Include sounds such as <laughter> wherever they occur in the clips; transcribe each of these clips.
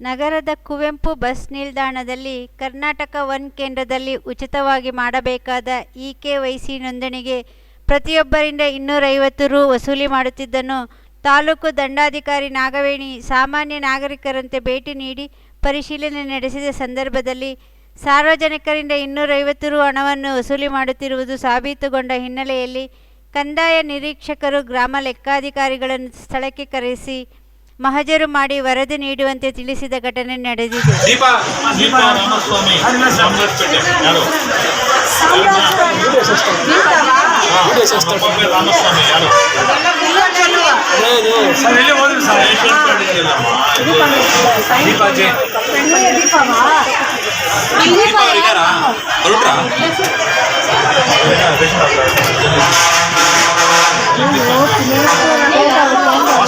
ನಗರದ ಕುವೆಂಪು ಬಸ್ ನಿಲ್ದಾಣದಲ್ಲಿ ಕರ್ನಾಟಕ ಒನ್ ಕೇಂದ್ರದಲ್ಲಿ ಉಚಿತವಾಗಿ ಮಾಡಬೇಕಾದ ಇಕೆವೈಸಿ ನೋಂದಣಿಗೆ ಪ್ರತಿಯೊಬ್ಬರಿಂದ ಇನ್ನೂರೈವತ್ತು ರು ವಸೂಲಿ ಮಾಡುತ್ತಿದ್ದನ್ನು ತಾಲೂಕು ದಂಡಾಧಿಕಾರಿ ನಾಗವೇಣಿ ಸಾಮಾನ್ಯ ನಾಗರಿಕರಂತೆ ಭೇಟಿ ನೀಡಿ ಪರಿಶೀಲನೆ ನಡೆಸಿದ ಸಂದರ್ಭದಲ್ಲಿ ಸಾರ್ವಜನಿಕರಿಂದ ಇನ್ನೂರೈವತ್ತು ರು ಹಣವನ್ನು ವಸೂಲಿ ಮಾಡುತ್ತಿರುವುದು ಸಾಬೀತುಗೊಂಡ ಹಿನ್ನೆಲೆಯಲ್ಲಿ ಕಂದಾಯ ನಿರೀಕ್ಷಕರು ಗ್ರಾಮ ಲೆಕ್ಕಾಧಿಕಾರಿಗಳನ್ನು ಸ್ಥಳಕ್ಕೆ ಕರೆಸಿ ಮಹಜರು ಮಾಡಿ ವರದಿ ನೀಡುವಂತೆ ತಿಳಿಸಿದ ಘಟನೆ ನಡೆದಿದೆ.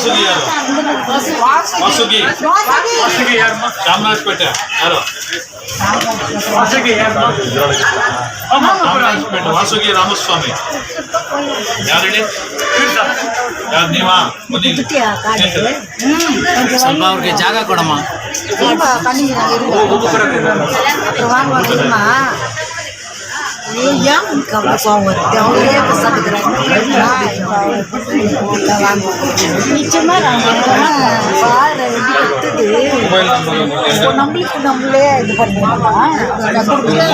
ದೀಪಾ ದೀಪಾ ರಾಮಸ್ವಾಮಿ ಚಾಮರಾಜಪೇಟೆ ಯಾರು ನಮ್ಮಪ್ಪ ರಾಮಸ್ವಾಮಿ ಯಾರು ಸರ್ ಎಲ್ಲಿ ಹೋದ್ರಿ ಸರ್ ರೇಷನ್ ಕಾರ್ಡ್ ಇದೆಯಲ್ಲಮ್ಮ, ಇದು ದೀಪಾಜಿ ದೀಪಾ ಅವ್ರಿಗಾರಾ? ಹೊರಟ್ರಾ? ವಾಸುಗಿ ಯಾರು ವಾಸುಗಿ ವಾಸಿಗೆ ಯಾರಮ್ಮ ಚಾಮರಾಜಪೇಟೆ ಯಾರು ವಾಸಿಗೆ ಯಾರಮ್ಮ ಚಾಮರಾಜಪೇಟೆ ವಾಸುಗಿ ರಾಮಸ್ವಾಮಿ ಯಾರು ಹೇಳಿ ಯಾರು ನೀವಾ ಬನ್ನಿ ಇಲ್ಲಿ. ಸ್ವಲ್ಪ ಅವ್ರಿಗೆ ಜಾಗ ಕೊಡಮ್ಮ ಮೊಬೈಲ್ ನಂಬರ್ நம்மளுக்கு நம்மளே இது பண்ணுவோம் ಮೊಬೈಲ್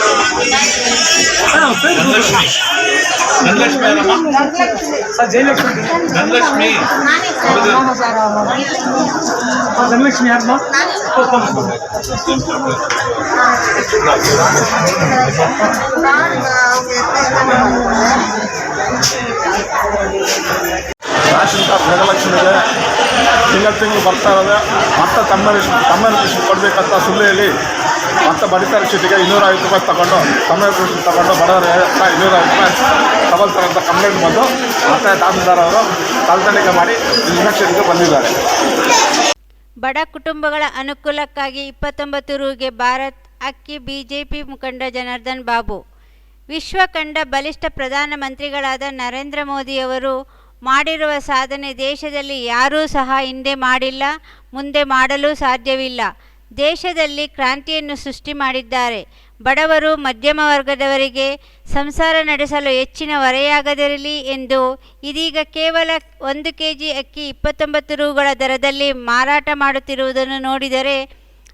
ಧನಲಕ್ಷ್ಮಿ ಧನಲಕ್ಷ್ಮಿ ಯಾರಮ್ಮ ಸರ್ ಜಯಲಕ್ಷ್ಮಿ ಧನಲಕ್ಷ್ಮಿ. ಧನಲಕ್ಷ್ಮಿ ಯಾರಮ್ಮ ರೇಷನ್ ಕಾರ್ಡ್ ಗೃಹಲಕ್ಷ್ಮಿಗೆ ತಿಂಗಳು ತಿಂಗಳು ಬರ್ತಾ ಇರೋದೆ ಮತ್ತೆ ತಮ್ಮ ತಮ್ಮ ಕೊಡ್ಬೇಕಂತ ಕೊಡಬೇಕಂತ ಸುಳ್ಳು ಹೇಳಿ ಮತ್ತೆ ಬಡಿತರ ಇನ್ನೂರ ಐವತ್ತು ರೂಪಾಯಿ ತಗೊಂಡು ಸಮಯ ಕೃಷಿ ತಗೊಂಡು ಬಡವರು ಇನ್ನೂರ ಐವತ್ತು ರೂಪಾಯಿ ತಗೊಳ್ತಾರೆ ಅಂತ ಕಂಪ್ಲೇಂಟ್ ಬಂದು ಮತ್ತೆ ತಹಸೀಲ್ದಾರ್ ಅವರು ತಲೆತಣಿಕೆ ಮಾಡಿ ಇನ್ಸ್ಪೆಕ್ಷನ್ಗೆ ಬಂದಿದ್ದಾರೆ. ಬಡ ಕುಟುಂಬಗಳ ಅನುಕೂಲಕ್ಕಾಗಿ ಇಪ್ಪತ್ತೊಂಬತ್ತು ರುಗೆ ಭಾರತ್ ಅಕ್ಕಿ ಬಿಜೆಪಿ ಮುಖಂಡ ಜನಾರ್ದನ್ ಬಾಬು. ವಿಶ್ವ ಕಂಡ ಬಲಿಷ್ಠ ಪ್ರಧಾನಮಂತ್ರಿಗಳಾದ ನರೇಂದ್ರ ಮೋದಿಯವರು ಮಾಡಿರುವ ಸಾಧನೆ ದೇಶದಲ್ಲಿ ಯಾರೂ ಸಹ ಹಿಂದೆ ಮಾಡಿಲ್ಲ, ಮುಂದೆ ಮಾಡಲು ಸಾಧ್ಯವಿಲ್ಲ. ದೇಶದಲ್ಲಿ ಕ್ರಾಂತಿಯನ್ನು ಸೃಷ್ಟಿ ಮಾಡಿದ್ದಾರೆ. ಬಡವರು ಮಧ್ಯಮ ವರ್ಗದವರಿಗೆ ಸಂಸಾರ ನಡೆಸಲು ಹೆಚ್ಚಿನ ಹೊರೆಯಾಗದಿರಲಿ ಎಂದು ಇದೀಗ ಕೇವಲ ಒಂದು ಕೆ ಜಿ ಅಕ್ಕಿ ಇಪ್ಪತ್ತೊಂಬತ್ತು ರುಗಳ ದರದಲ್ಲಿ ಮಾರಾಟ ಮಾಡುತ್ತಿರುವುದನ್ನು ನೋಡಿದರೆ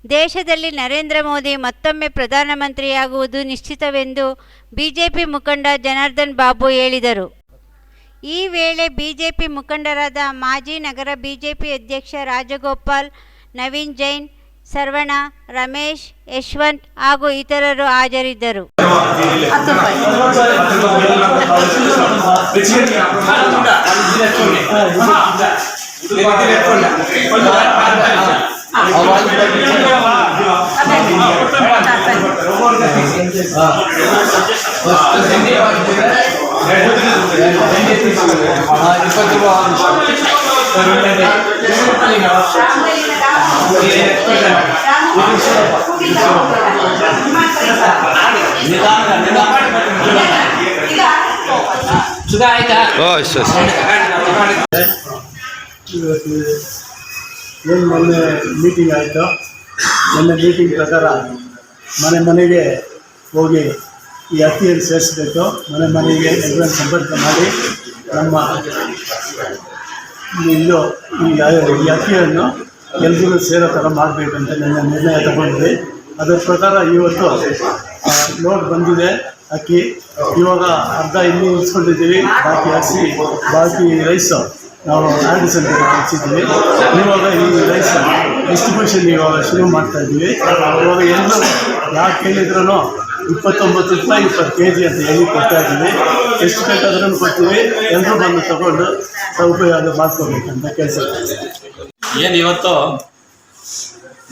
ದೇಶದಲ್ಲಿ ನರೇಂದ್ರ ಮೋದಿ ಮತ್ತೊಮ್ಮೆ ಪ್ರಧಾನಮಂತ್ರಿಯಾಗುವುದು ನಿಶ್ಚಿತವೆಂದು ಬಿಜೆಪಿ ಮುಖಂಡ ಜನಾರ್ದನ್ ಬಾಬು ಹೇಳಿದರು. ಈ ವೇಳೆ ಬಿಜೆಪಿ ಮುಖಂಡರಾದ ಮಾಜಿ ನಗರ ಬಿಜೆಪಿ ಅಧ್ಯಕ್ಷ ರಾಜಗೋಪಾಲ್, ನವೀನ್ ಜೈನ್ ಸರ್ವಣ ರಮೇಶ್ ಯಶವಂತ್ ಹಾಗೂ ಇತರರು ಹಾಜರಿದ್ದರು. ಏನು ಮೊನ್ನೆ ಮೀಟಿಂಗ್ ಆಯಿತು? ಮೊನ್ನೆ ಮೀಟಿಂಗ್ ಪ್ರಕಾರ ಮನೆ ಮನೆಗೆ ಹೋಗಿ ಈ ಅಕ್ಕಿಯನ್ನು ಸೇರಿಸಬೇಕು ಮನೆ ಮನೆಗೆ ಎಲ್ಲರನ್ನು ಸಂಪರ್ಕ ಮಾಡಿ ನಮ್ಮ ಇಲ್ಲೂ ಈ ಅಕ್ಕಿಯನ್ನು ಎಲ್ರಿಗೂ ಸೇರೋ ಥರ ಮಾಡಬೇಕಂತ ನನ್ನ ನಿರ್ಣಯ ತಗೊಂಡ್ವಿ ಅದರ ಪ್ರಕಾರ ಇವತ್ತು ಲೋಡ್ ಬಂದಿದೆ. ಅಕ್ಕಿ, ಇವಾಗ ಅರ್ಧ ಇನ್ನೂ ಉಳಿಸ್ಕೊಂಡಿದ್ದೀವಿ. ಬಾಕಿ ಹಸಿ, ಬಾಕಿ ರೈಸು ನಾವು ಆಡಿಸ್ ಅಂತ ಹಚ್ಚಿದ್ದೀವಿ ಇವಾಗ ಈ ರೈಸ್ ಡಿಸ್ಟ್ರಿಬ್ಯೂಷನ್ ಇವಾಗ ಶುರು ಮಾಡ್ತಾ ಇದ್ದೀವಿ ಇವಾಗ ಎಲ್ಲರೂ ಯಾಕೆ ಕೇಳಿದ್ರು ಇಪ್ಪತ್ತೊಂಬತ್ತು ರೂಪಾಯಿ, ಇಪ್ಪತ್ತು ಕೆ ಜಿ ಅಂತ ಹೇಳಿ ಕೊಡ್ತಾ ಇದ್ದೀವಿ ಎಷ್ಟು ಬೇಕಾದ್ರೂ ಕೊಡ್ತೀವಿ. ಎಲ್ಲರೂ ಬಂದು ತಗೊಂಡು ಉಪಯೋಗ ಮಾಡ್ಕೋಬೇಕಂತ ಕೆಲಸ ಏನು ಇವತ್ತು?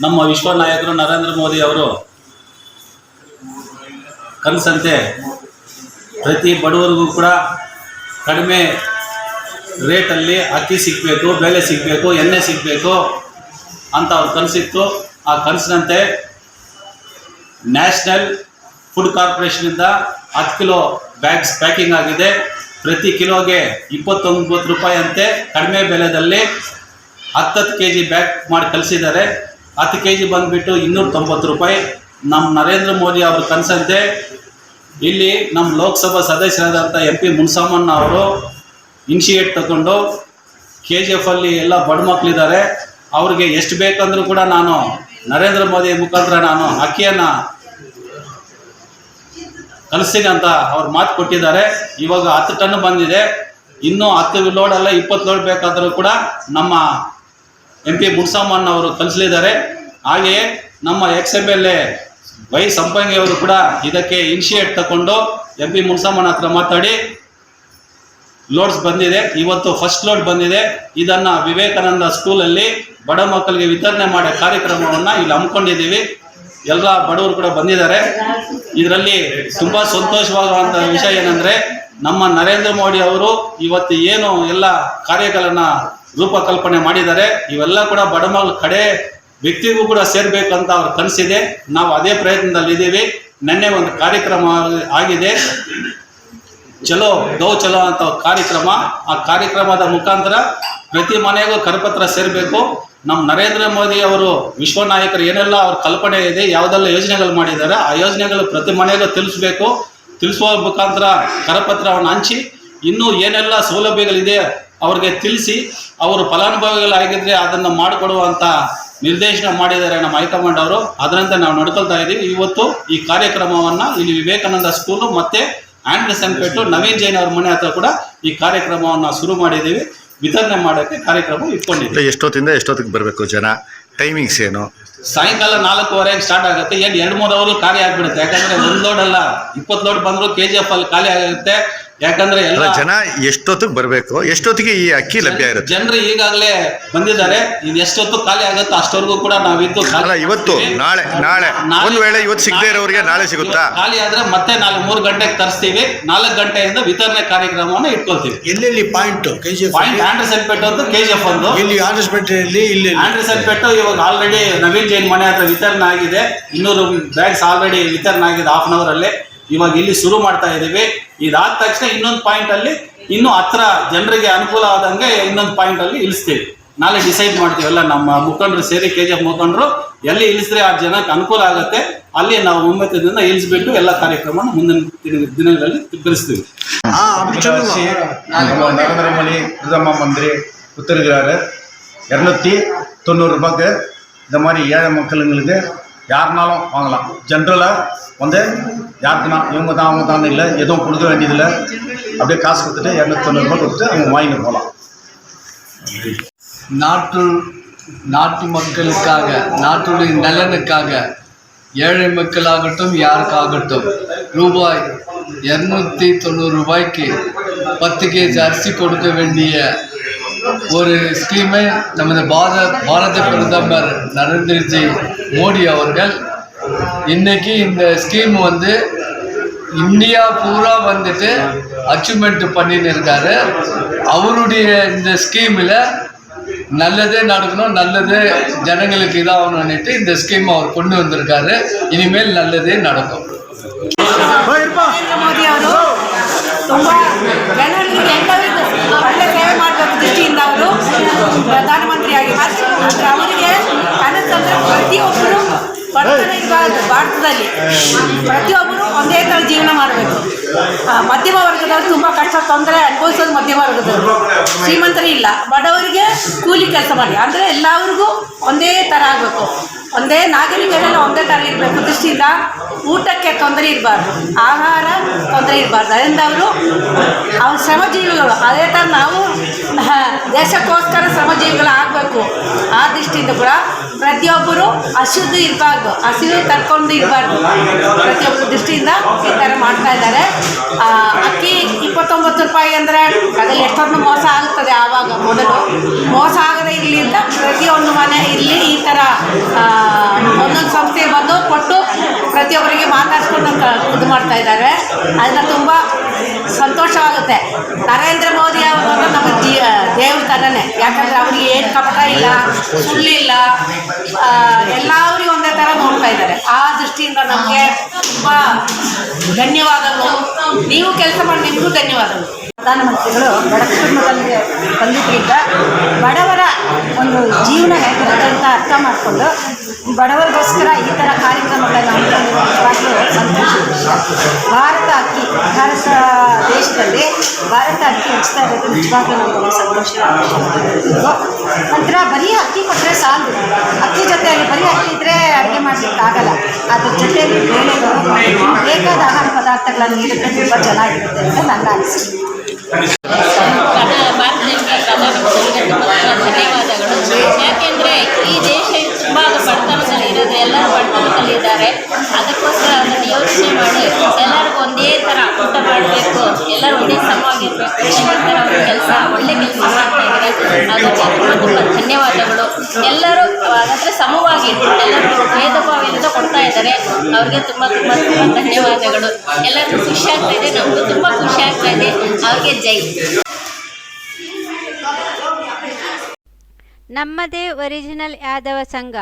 ನಮ್ಮ ವಿಶ್ವ ನಾಯಕರು ನರೇಂದ್ರ ಮೋದಿ ಅವರು ಕನಸಂತೆ ಪ್ರತಿ ಬಡವರಿಗೂ ಕೂಡ ಕಡಿಮೆ ರೇಟಲ್ಲಿ ಅಕ್ಕಿ ಸಿಗಬೇಕು, ಬೇಳೆ ಸಿಗಬೇಕು, ಎಣ್ಣೆ ಸಿಗಬೇಕು ಅಂತ ಅವ್ರ ಕನಸಿತ್ತು. ಆ ಕನಸಿನಂತೆ ನ್ಯಾಷನಲ್ ಫುಡ್ ಕಾರ್ಪೊರೇಷನಿಂದ ಹತ್ತು ಕಿಲೋ ಬ್ಯಾಗ್ಸ್ ಪ್ಯಾಕಿಂಗ್ ಆಗಿದೆ. ಪ್ರತಿ ಕಿಲೋಗೆ ಇಪ್ಪತ್ತೊಂಬತ್ತು ರೂಪಾಯಿ ಅಂತೆ ಕಡಿಮೆ ಬೆಲೆದಲ್ಲಿ ಹತ್ತತ್ತು ಕೆ ಜಿ ಬ್ಯಾಗ್ ಮಾಡಿ ಕಳಿಸಿದ್ದಾರೆ. ಹತ್ತು ಕೆ ಜಿ ಬಂದುಬಿಟ್ಟು ಇನ್ನೂರ ತೊಂಬತ್ತು ರೂಪಾಯಿ. ನಮ್ಮ ನರೇಂದ್ರ ಮೋದಿ ಅವ್ರ ಕನಸಂತೆ, ಇಲ್ಲಿ ನಮ್ಮ ಲೋಕಸಭಾ ಸದಸ್ಯರಾದಂಥ ಎಂ ಪಿ ಮುನ್ಸಾಮಣ್ಣ ಅವರು ಇನಿಷಿಯೇಟ್ ತಗೊಂಡು ಕೆ ಜಿ ಎಫಲ್ಲಿ ಎಲ್ಲ ಬಡ ಮಕ್ಕಳಿದ್ದಾರೆ ಅವ್ರಿಗೆ ಎಷ್ಟು ಬೇಕಂದ್ರೂ ಕೂಡ ನಾನು ನರೇಂದ್ರ ಮೋದಿ ಮುಖಾಂತರ ನಾನು ಅಕ್ಕಿಯನ್ನು ಕಲಿಸ್ತೀನಿ ಅಂತ ಅವ್ರು ಮಾತು ಕೊಟ್ಟಿದ್ದಾರೆ. ಇವಾಗ ಹತ್ತು ಟನ್ ಬಂದಿದೆ. ಇನ್ನೂ ಹತ್ತು ಲೋಡ್ ಅಲ್ಲ, ಇಪ್ಪತ್ತು ಲೋಡ್ ಬೇಕಾದರೂ ಕೂಡ ನಮ್ಮ ಎಂ ಪಿ ಮುನ್ಸಾಮನ್ ಅವರು ಕಲಿಸಲಿದ್ದಾರೆ. ಹಾಗೆಯೇ ನಮ್ಮ ex M L A Y Sampangi ಅವರು ಕೂಡ ಇದಕ್ಕೆ ಇನಿಷಿಯೇಟ್ ತಗೊಂಡು ಎಂ ಪಿ ಮುನ್ಸಾಮನ್ ಹತ್ರ ಮಾತಾಡಿ ಲೋಡ್ಸ್ ಬಂದಿದೆ. ಇವತ್ತು ಫಸ್ಟ್ ಲೋಡ್ ಬಂದಿದೆ. ಇದನ್ನು ವಿವೇಕಾನಂದ ಸ್ಕೂಲಲ್ಲಿ ಬಡ ಮಕ್ಕಳಿಗೆ ವಿತರಣೆ ಮಾಡೋ ಕಾರ್ಯಕ್ರಮವನ್ನು ಇಲ್ಲಿ ಹಮ್ಮಿಕೊಂಡಿದ್ದೀವಿ. ಎಲ್ಲ ಬಡವರು ಕೂಡ ಬಂದಿದ್ದಾರೆ. ಇದರಲ್ಲಿ ತುಂಬ ಸಂತೋಷವಾಗುವಂಥ ವಿಷಯ ಏನಂದರೆ ನಮ್ಮ ನರೇಂದ್ರ ಮೋದಿ ಅವರು ಇವತ್ತು ಏನು ಎಲ್ಲ ಕಾರ್ಯಗಳನ್ನ ರೂಪಕಲ್ಪನೆ ಮಾಡಿದ್ದಾರೆ, ಇವೆಲ್ಲ ಕೂಡ ಬಡಮಗಳ ಕಡೆ ವ್ಯಕ್ತಿಗೂ ಕೂಡ ಸೇರ್ಬೇಕಂತ ಅವ್ರ ಕನಸಿದೆ. ನಾವು ಅದೇ ಪ್ರಯತ್ನದಲ್ಲಿ ಇದ್ದೀವಿ. ನಿನ್ನೆ ಒಂದು ಕಾರ್ಯಕ್ರಮ ಆಗಿದೆ. ಚಲೋ, ಗೌ ಚಲೋ ಅಂತ ಕಾರ್ಯಕ್ರಮ. ಆ ಕಾರ್ಯಕ್ರಮದ ಮುಖಾಂತರ ಪ್ರತಿ ಮನೆಗೂ ಕರಪತ್ರ ಸೇರಬೇಕು. ನಮ್ಮ ನರೇಂದ್ರ ಮೋದಿ ಅವರು ವಿಶ್ವ ನಾಯಕರು ಏನೆಲ್ಲ ಅವ್ರ ಕಲ್ಪನೆ ಇದೆ, ಯಾವುದೆಲ್ಲ ಯೋಜನೆಗಳು ಮಾಡಿದ್ದಾರೆ, ಆ ಯೋಜನೆಗಳು ಪ್ರತಿ ಮನೆಗೂ ತಿಳಿಸ್ಬೇಕು. ತಿಳಿಸುವ ಮುಖಾಂತರ ಕರಪತ್ರವನ್ನು ಹಂಚಿ, ಇನ್ನೂ ಏನೆಲ್ಲ ಸೌಲಭ್ಯಗಳಿದೆ ಅವ್ರಿಗೆ ತಿಳಿಸಿ, ಅವರು ಫಲಾನುಭವಿಗಳಾಗಿದ್ರೆ ಅದನ್ನು ಮಾಡಿಕೊಡುವಂಥ ನಿರ್ದೇಶನ ಮಾಡಿದ್ದಾರೆ ನಮ್ಮ ಹೈಕಮಾಂಡ್ ಅವರು. ಅದರಂತೆ ನಾವು ನಡ್ಕೊಳ್ತಾ ಇದ್ದೀವಿ. ಇವತ್ತು ಈ ಕಾರ್ಯಕ್ರಮವನ್ನು ಇಲ್ಲಿ ವಿವೇಕಾನಂದ ಸ್ಕೂಲು ಮತ್ತು ಆಂಡ್ರಸನ್ ಪೇಟು ನವೀನ್ ಜೈನ್ ಅವರ ಮನೆ ಹತ್ರ ಕೂಡ ಈ ಕಾರ್ಯಕ್ರಮವನ್ನು ಶುರು ಮಾಡಿದ್ದೀವಿ. ವಿತರಣೆ ಮಾಡೋಕ್ಕೆ ಕಾರ್ಯಕ್ರಮ ಇಟ್ಕೊಂಡಿದ್ದೀವಿ. ಎಷ್ಟೊತ್ತಿಂದ ಎಷ್ಟೊತ್ತಿಗೆ ಬರಬೇಕು ಜನ? ಟೈಮಿಂಗ್ಸ್ ಏನು? ಸಾಯಂಕಾಲ ನಾಲ್ಕೂವರೆಗೆ ಸ್ಟಾರ್ಟ್ ಆಗುತ್ತೆ. ಏನು, ಎರಡು ಮೂರು ಅವರು ಖಾಲಿ ಆಗ್ಬಿಡುತ್ತೆ. ಯಾಕಂದ್ರೆ ಒಂದು ಲೋಡ್ ಅಲ್ಲ. ಇಪ್ಪತ್ತು ಲೋಡ್ ಬಂದ್ರು ಕೆ ಜಿ ಎಫ್ ಅಲ್ಲಿ ಖಾಲಿ ಆಗುತ್ತೆ. ಯಾಕಂದ್ರೆ ಎಲ್ಲ ಅಲ್ಲ ಜನ ಎಷ್ಟೊತ್ತಿಗೆ ಬರಬೇಕು ಎಷ್ಟೊತ್ತಿಗೆ ಈ ಅಕ್ಕಿ ಲಭ್ಯ ಇರುತ್ತೆ? ಜನರು ಈಗಾಗಲೇ ಬಂದಿದ್ದಾರೆ. ಇದು ಎಷ್ಟೊತ್ತು ಖಾಲಿ ಆಗುತ್ತೋ ಅಷ್ಟವರೆಗೂ ಕೂಡ ನಾವಿದ್ದು ಖಾಲಿ ಅಲ್ಲ ಇವತ್ತು ಮಾಡ್ತೀವಿ. ನಾಳೆ ನಾಳೆ. ನಾಳೆ- ಒಂದ್ ವೇಳೆ ಇವತ್ತು ಸಿಗದೆ ಇರೋರಿಗೆ ನಾಳೆ ಸಿಗುತ್ತಾ? ಇವತ್ತು ಖಾಲಿ ಆದ್ರೆ ಮತ್ತೆ ನಾಲ್ಕು ಮೂರು ಗಂಟೆಗೆ ತರಿಸ್ತೀವಿ. ನಾಲ್ಕು ಗಂಟೆಯಿಂದ ವಿತರಣೆ ಕಾರ್ಯಕ್ರಮವನ್ನು ಇಟ್ಕೊಳ್ತೀವಿ. ಎಲ್ಲೆಲ್ಲಿ point K G F point Andersonpet ಒಂದು ಕೆ ಜಿ ಎಫ್ ಒಂದು. ಇಲ್ಲಿ ಆರ್ಡರ್ಸ್ಪೇಟೆಯಲ್ಲಿ ಇಲ್ಲಿ ಆಂಡ್ರಸನ್ ಪೆಟ್ಟು ಇವಾಗ ಆಲ್ರೆಡಿ ನವೀನ್ ಜೈನ್ ಮನೆ ಹತ್ರ ವಿತರಣೆ ಆಗಿದೆ. ಇನ್ನೂರು ಬ್ಯಾಗ್ಸ್ ಆಲ್ರೆಡಿ ವಿತರಣೆ ಆಗಿದೆ ಹಾಫ್ ಅನ್ ಅವರ್ ಅಲ್ಲಿ. ಇವಾಗ ಇಲ್ಲಿ ಶುರು ಮಾಡ್ತಾ ಇದ್ದೀವಿ ಇದಾದ ತಕ್ಷಣ ಇನ್ನೊಂದು ಪಾಯಿಂಟ್ ಅಲ್ಲಿ ಇನ್ನೂ ಹತ್ರ ಜನರಿಗೆ ಅನುಕೂಲ ಆದಂಗೆ ಇನ್ನೊಂದು ಪಾಯಿಂಟ್ ಅಲ್ಲಿ ಇಳಿಸ್ತೀವಿ ನಾಳೆ ಡಿಸೈಡ್ ಮಾಡ್ತೀವಿ ಎಲ್ಲ ನಮ್ಮ ಮುಖಂಡರು ಸೇರಿ ಕೆ ಜಿ ಎಫ್ ಮುಖಂಡರು ಎಲ್ಲಿ ಇಳಿಸಿದ್ರೆ ಆ ಜನಕ್ಕೆ ಅನುಕೂಲ ಆಗುತ್ತೆ ಅಲ್ಲಿ ನಾವು ಮುಂಬತ್ತದಿಂದ ಇಳಿಸ್ಬಿಟ್ಟು ಎಲ್ಲ ಕಾರ್ಯಕ್ರಮ ಮುಂದಿನ ದಿನ- ದಿನಗಳಲ್ಲಿ ತಿಳಿಸ್ತೀವಿ நம்ம நரேந்திர மோடி பிரதம மந்திரி உத்தரவிறாரு இரநூத்தி தொண்ணூறு ரூபாய்க்கு இந்த மாதிரி ஏழை மக்களுங்களுக்கு யாருனாலும் வாங்கலாம். ஜென்ரலாக வந்து யாருக்குனா இவங்க தான் அவங்க தான் இல்லை எதுவும் கொடுக்க வேண்டியதில்லை. அப்படியே காசு கொடுத்துட்டு இரநூத்தி தொண்ணூறுபா கொடுத்து அவங்க வாங்கிட்டு போகலாம். நாட்டு நாட்டு மக்களுக்காக நாட்டுடைய நலனுக்காக ஏழை மக்களாகட்டும் யாருக்காகட்டும் ரூபாய் இரநூத்தி தொண்ணூறு ரூபாய்க்கு பத்து கேஜி அரிசி கொடுக்க வேண்டிய ஒரு ஸ்கீமை நமது பாரத பாரத பிரதமர் நரேந்திரஜி மோடி அவர்கள் இன்னைக்கு இந்த ஸ்கீம் வந்து இந்தியா பூரா வந்துட்டு அச்சீவ்மெண்ட் பண்ணின்னு இருக்காரு. அவருடைய இந்த ஸ்கீமில் நல்லதே நடக்கணும் நல்லது ஜனங்களுக்கு இதாகணும்னுட்டு இந்த ஸ்கீம் அவர் கொண்டு வந்திருக்காரு. இனிமேல் நல்லதே நடக்கும். நரேந்திர மோடி ದೃಷ್ಟಿಯಿಂದ ಅವರು ಪ್ರಧಾನಮಂತ್ರಿ ಆಗಿದ್ದಾರೆ ಆದರೆ ಅವರಿಗೆ ಕನಸಂದ್ರೆ ಪ್ರತಿಯೊಬ್ಬರು ಬಡತನ ಇರಬಾರ್ದು ಭಾರತದಲ್ಲಿ ಪ್ರತಿಯೊಬ್ಬರು ಒಂದೇ ಥರ ಜೀವನ ಮಾಡಬೇಕು. ಮಧ್ಯಮ ವರ್ಗದವರು ತುಂಬ ಕಷ್ಟ, ತೊಂದರೆ ಅನುಭವಿಸೋದು ಮಧ್ಯಮ ವರ್ಗದವರು. ಶ್ರೀಮಂತರು ಇಲ್ಲ. ಬಡವರಿಗೆ ಕೂಲಿ ಕೆಲಸ ಮಾಡಿ. ಅಂದರೆ ಎಲ್ಲರಿಗೂ ಒಂದೇ ಥರ ಆಗಬೇಕು. ಒಂದೇ ನಾಗರಿಕರೆಲ್ಲ ಒಂದೇ ಥರ ಇರಬೇಕು. ದೃಷ್ಟಿಯಿಂದ ಊಟಕ್ಕೆ ತೊಂದರೆ ಇರಬಾರ್ದು. ಆಹಾರ ತೊಂದರೆ ಇರಬಾರ್ದು. ಅದರಿಂದ ಅವರು, ಅವ್ರ ಶ್ರಮಜೀವಿಗಳು. ಅದೇ ಥರ ನಾವು ದೇಶಕ್ಕೋಸ್ಕರ ಶ್ರಮಜೀವಿಗಳು ಆಗಬೇಕು. ಆ ದೃಷ್ಟಿಯಿಂದ ಕೂಡ ಪ್ರತಿಯೊಬ್ಬರು ಹಸಿದು ಇರಬಾರ್ದು. ಹಸಿರು ತರ್ಕೊಂಡು ಇರಬಾರ್ದು. ಪ್ರತಿಯೊಬ್ಬರ ದೃಷ್ಟಿಯಿಂದ ಈ ಥರ ಮಾಡ್ತಾ ಇದ್ದಾರೆ. ಅಕ್ಕಿ ಇಪ್ಪತ್ತೊಂಬತ್ತು ರೂಪಾಯಿ ಅಂದರೆ ಅದರಲ್ಲಿ ಎಷ್ಟೊಂದು ಮೋಸ ಆಗುತ್ತದೆ ಆವಾಗ ಮೊದಲು. ಮೋಸ ಆಗದೆ ಇರಲಿ ಅಂತ ಪ್ರತಿಯೊಂದು ಮನೆ ಇಲ್ಲಿ ಈ ಥರ ಒಂದೊಂದು ಸಂಸ್ಥೆ ಬಂದು ಕೊಟ್ಟು ಪ್ರತಿಯೊಬ್ಬರಿಗೆ ಮಾತಾಡಿಸ್ಕೊಂಡು ಇದು ಮಾಡ್ತಾ ಇದ್ದಾರೆ. ಅದನ್ನ ತುಂಬ ಸಂತೋಷವಾಗುತ್ತೆ. ನರೇಂದ್ರ ಮೋದಿ ಅವರು ನಮ್ಮ ಜೀ ದೇವ್ರ ಥರನೇ ಯಾಕಂದರೆ ಅವ್ರಿಗೆ ಏನು ಕಪಟ ಇಲ್ಲ ಸುಳ್ಳಿಲ್ಲ ಎಲ್ಲರಿಗೂ ಒಂದೇ ಥರ ನೋಡ್ತಾ ಇದ್ದಾರೆ. ಆ ದೃಷ್ಟಿಯಿಂದ ನಮಗೆ ತುಂಬ ಧನ್ಯವಾದಗಳು. ನೀವು ಕೆಲಸ ಮಾಡಿ ನಿಮಗೂ ಧನ್ಯವಾದಗಳು. ಪ್ರಧಾನಮಂತ್ರಿಗಳು ಬಡ ಕುಟುಂಬಗಳಿಗೆ ಬಂದಿದ್ದರಿಂದ ಬಡವರ ಒಂದು ಜೀವನ ಹೇಗಿರುತ್ತೆ ಅಂತ ಅರ್ಥ ಮಾಡಿಕೊಂಡು ಬಡವರಿಗೋಸ್ಕರ ಈ ಥರ ಕಾರ್ಯಕ್ರಮಗಳನ್ನು ಹಮ್ಮಿಕೊಂಡಿರುವ ನಿಜವಾಗ್ಲೂ ಸಂತೋಷದ ವಿಷಯ ಭಾರತ ಅಕ್ಕಿ, ಭಾರತ ದೇಶದಲ್ಲಿ ಭಾರತ ಅಕ್ಕಿ ಹಂಚ್ತಾ ಇರೋದು ನಿಜವಾಗ್ಲೂ ನಮಗೆ ಸಂತೋಷ ನಂತರ ಬರೀ ಅಕ್ಕಿ ಕೊಟ್ಟರೆ ಸಾಲದು ಅಕ್ಕಿ ಜೊತೆಯಲ್ಲಿ ಬರೀ ಅಕ್ಕಿ ಇದ್ದರೆ ಅಡುಗೆ ಮಾಡಲಿಕ್ಕೆ ಆಗಲ್ಲ. ಅದ್ರ ಜೊತೆಯಲ್ಲಿ ಬೇಳೆಗಳು, ಬೇಕಾದ ಆಹಾರ ಪದಾರ್ಥಗಳನ್ನು ನೀಡಿದ್ರೆ ತುಂಬ ಚೆನ್ನಾಗಿರುತ್ತೆ ಅಂತ ನನ್ನ ಅನಿಸಿಕೆ. ಧನ್ಯವಾದಗಳು ಯಾಕೆಂದರೆ ಈ ದೇಶ ತುಂಬ ಬಡತನದಲ್ಲಿ ಇರೋದು ಎಲ್ಲರೂ ಬಡತನದಲ್ಲಿ ಇದ್ದಾರೆ ಅದಕ್ಕೋಸ್ಕರ ಅದನ್ನು ಯೋಚನೆ ಮಾಡಿ ಥರ ಊಟ ಮಾಡಬೇಕು. ಎಲ್ಲರೂ ಒಂದೇ ಸಮವಾಗಿರ್ಬೇಕು. ಒಂದು ಕೆಲಸ, ಒಳ್ಳೆ ಕೆಲಸ ಮಾಡ್ತಾ ಇದ್ದಾರೆ ತುಂಬ ತುಂಬ ಧನ್ಯವಾದಗಳು. ಎಲ್ಲರೂ ಹಾಗಾದ್ರೆ ಸಮವಾಗಿ ಎಲ್ಲರೂ ಭೇದ ಭಾವದಿಂದ ಕೊಡ್ತಾ ಇದ್ದಾರೆ. ಅವ್ರಿಗೆ ತುಂಬ ತುಂಬ ತುಂಬ ಧನ್ಯವಾದಗಳು. ಎಲ್ಲರಿಗೂ ಖುಷಿ ಆಗ್ತಾ ಇದೆ. ನಮಗೂ ತುಂಬ ಖುಷಿ ಆಗ್ತಾ ಇದೆ. ಅವ್ರಿಗೆ ಜೈ. ನಮ್ಮದೇ ಒರಿಜಿನಲ್ ಯಾದವ ಸಂಘ.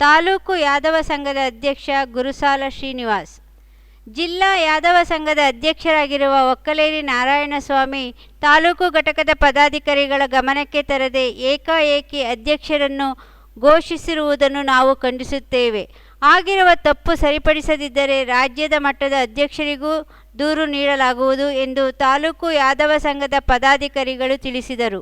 ತಾಲೂಕು ಯಾದವ ಸಂಘದ ಅಧ್ಯಕ್ಷ ಗುರುಸಾಲ ಶ್ರೀನಿವಾಸ್. ಜಿಲ್ಲಾ ಯಾದವ ಸಂಘದ ಅಧ್ಯಕ್ಷರಾಗಿರುವ ಒಕ್ಕಲೇರಿ ನಾರಾಯಣಸ್ವಾಮಿ ತಾಲೂಕು ಘಟಕದ ಪದಾಧಿಕಾರಿಗಳ ಗಮನಕ್ಕೆ ತರದೆ ಏಕಾಏಕಿ ಅಧ್ಯಕ್ಷರನ್ನು ಘೋಷಿಸಿರುವುದನ್ನು ನಾವು ಖಂಡಿಸುತ್ತೇವೆ. ಆಗಿರುವ ತಪ್ಪು ಸರಿಪಡಿಸದಿದ್ದರೆ ರಾಜ್ಯದ ಮಟ್ಟದ ಅಧ್ಯಕ್ಷರಿಗೂ ದೂರು ನೀಡಲಾಗುವುದು ಎಂದು ತಾಲೂಕು ಯಾದವ ಸಂಘದ ಪದಾಧಿಕಾರಿಗಳು ತಿಳಿಸಿದರು.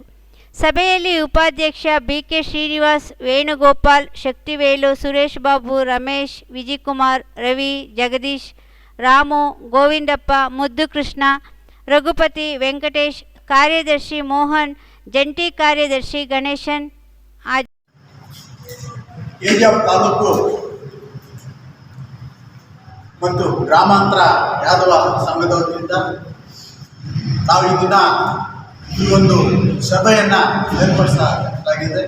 ಸಭೆಯಲ್ಲಿ ಉಪಾಧ್ಯಕ್ಷ ಬಿಕೆ ಶ್ರೀನಿವಾಸ್, ವೇಣುಗೋಪಾಲ್, ಶಕ್ತಿವೇಲು, ಸುರೇಶ್ ಬಾಬು, ರಮೇಶ್, ವಿಜಿಕುಮಾರ್, ರವಿ, ಜಗದೀಶ್ ರಾಮು, ಗೋವಿಂದಪ್ಪ, ಮುದ್ದುಕೃಷ್ಣ, ರಘುಪತಿ ವೆಂಕಟೇಶ್, ಕಾರ್ಯದರ್ಶಿ ಮೋಹನ್, ಜಂಟಿ ಕಾರ್ಯದರ್ಶಿ ಗಣೇಶನ್ ತಾಲೂಕು ಮತ್ತು ಗ್ರಾಮಾಂತರ ಯಾದವ ಸಂಘದ ವತಿಯಿಂದ ನಾವು ಈ ದಿನ ಈ ಒಂದು ಸಭೆಯನ್ನು ಏರ್ಪಡಿಸಲಾಗಿದೆ.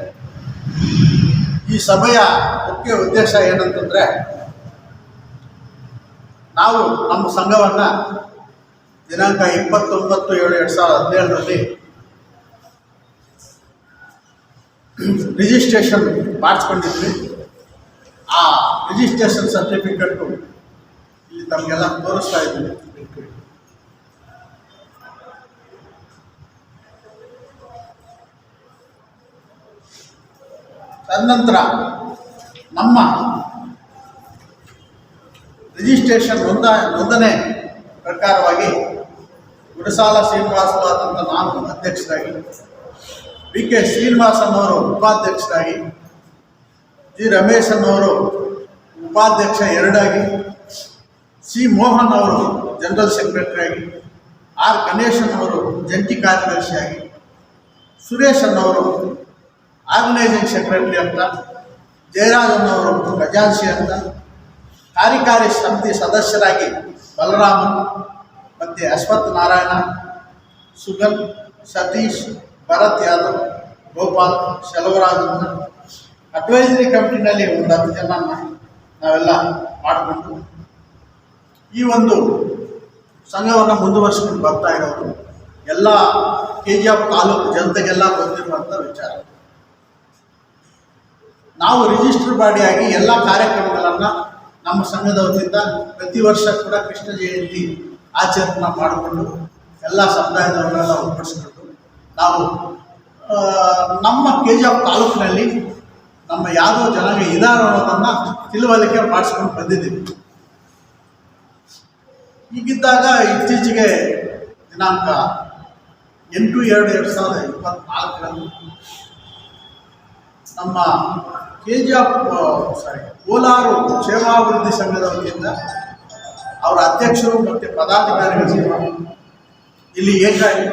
ಈ ಸಭೆಯ ಮುಖ್ಯ ಉದ್ದೇಶ ಏನಂತಂದರೆ ನಾವು ನಮ್ಮ ಸಂಘವನ್ನ ದಿನಾಂಕ ಇಪ್ಪತ್ತೊಂಬತ್ತು ಏಳು ಎರಡು ಸಾವಿರದ ಹದಿನೇಳರಲ್ಲಿ ರಿಜಿಸ್ಟ್ರೇಷನ್ ಮಾಡಿಸ್ಕೊಂಡಿದ್ವಿ. ಆ ರಿಜಿಸ್ಟ್ರೇಷನ್ ಸರ್ಟಿಫಿಕೇಟು ಇಲ್ಲಿ ತಮಗೆಲ್ಲ ತೋರಿಸ್ತಾ ಇದ್ದೀವಿ. ತದನಂತರ ನಮ್ಮ ರಿಜಿಸ್ಟ್ರೇಷನ್ ನೋಂದ, ನೋಂದನೆ ಪ್ರಕಾರವಾಗಿ ಗುಡಸಾಲ ಶ್ರೀನಿವಾಸವಾದಂಥ ನಾನು ಅಧ್ಯಕ್ಷರಾಗಿ ವಿ ಕೆ ಶ್ರೀನಿವಾಸ ಅನ್ನೋರು ಉಪಾಧ್ಯಕ್ಷರಾಗಿ, ಜಿ. ರಮೇಶ್ ಅನ್ನೋರು ಉಪಾಧ್ಯಕ್ಷ ಎರಡಾಗಿ, ಸಿ. ಮೋಹನ್ ಅವರು ಜನರಲ್ ಸೆಕ್ರೆಟರಿಯಾಗಿ, ಆರ್. ಗಣೇಶನ್ ಅವರು ಜಂಟಿ ಕಾರ್ಯದರ್ಶಿಯಾಗಿ, ಸುರೇಶ್ ಅನ್ನೋರು ಆರ್ಗನೈಸಿಂಗ್ ಸೆಕ್ರೆಟರಿ ಅಂತ, ಜಯರಾಜ್ ಅನ್ನೋರು ಖಜಾನ್ಸಿ ಅಂತ ಕಾರ್ಯಕಾರಿ ಸಮಿತಿ ಸದಸ್ಯರಾಗಿ ಬಲರಾಮನ್, ಮತ್ತು ಅಶ್ವಥ್ ನಾರಾಯಣ, ಸುಗನ್, ಸತೀಶ್, ಭರತ್ ಯಾದವ್, ಗೋಪಾಲ್ ಶೆಲವರಾಜನ್ನ ಅಡ್ವೈಸರಿ ಕಮಿಟಿನಲ್ಲಿ ಒಂದು ಹತ್ತು ಜನ ನಾವೆಲ್ಲ ಮಾಡಿಕೊಂಡು ಈ ಒಂದು ಸಂಘವನ್ನು ಮುಂದುವರ್ಸ್ಕೊಂಡು ಬರ್ತಾ ಇರೋದು ಎಲ್ಲ ಕೆ ಜಿ ಎಫ್ ತಾಲೂಕು ಜನತೆಗೆಲ್ಲ ಗೊತ್ತಿರುವಂಥ ವಿಚಾರ. ನಾವು ರಿಜಿಸ್ಟರ್ ಬಾಡಿಯಾಗಿ ಎಲ್ಲ ಕಾರ್ಯಕ್ರಮಗಳನ್ನು ನಮ್ಮ ಸಂಘದ ವತಿಯಿಂದ ಪ್ರತಿ ವರ್ಷ ಕೂಡ ಕೃಷ್ಣ ಜಯಂತಿ ಆಚರಣೆ ಮಾಡಿಕೊಂಡು ಎಲ್ಲ ಸಮುದಾಯದವರನ್ನೆಲ್ಲ ಒಗ್ಗೂಡಿಸ್ಕೊಂಡು ನಾವು ನಮ್ಮ ಕೆ ಜಿ ಎಫ್ ತಾಲೂಕಿನಲ್ಲಿ ನಮ್ಮ ಯಾವುದೋ ಜನಾಂಗ ಇದಾರ ಅನ್ನೋದನ್ನು ತಿಳುವಳಿಕೆ ಮಾಡಿಸ್ಕೊಂಡು ಬಂದಿದ್ದೀವಿ. ಈಗಿದ್ದಾಗ ಇತ್ತೀಚೆಗೆ ದಿನಾಂಕ ಎಂಟು ಎರಡು ಎರಡು ಸಾವಿರದ ಇಪ್ಪತ್ತ್ನಾಲ್ಕರಂದು ನಮ್ಮ K G F sorry Kolar ಕ್ಷೇಮಾಭಿವೃದ್ಧಿ ಸಂಘದ ವತಿಯಿಂದ ಅವರ ಅಧ್ಯಕ್ಷರು ಮತ್ತು ಪದಾಧಿಕಾರಿಗಳು ಇಲ್ಲಿ ಏಕಾಏಕಿ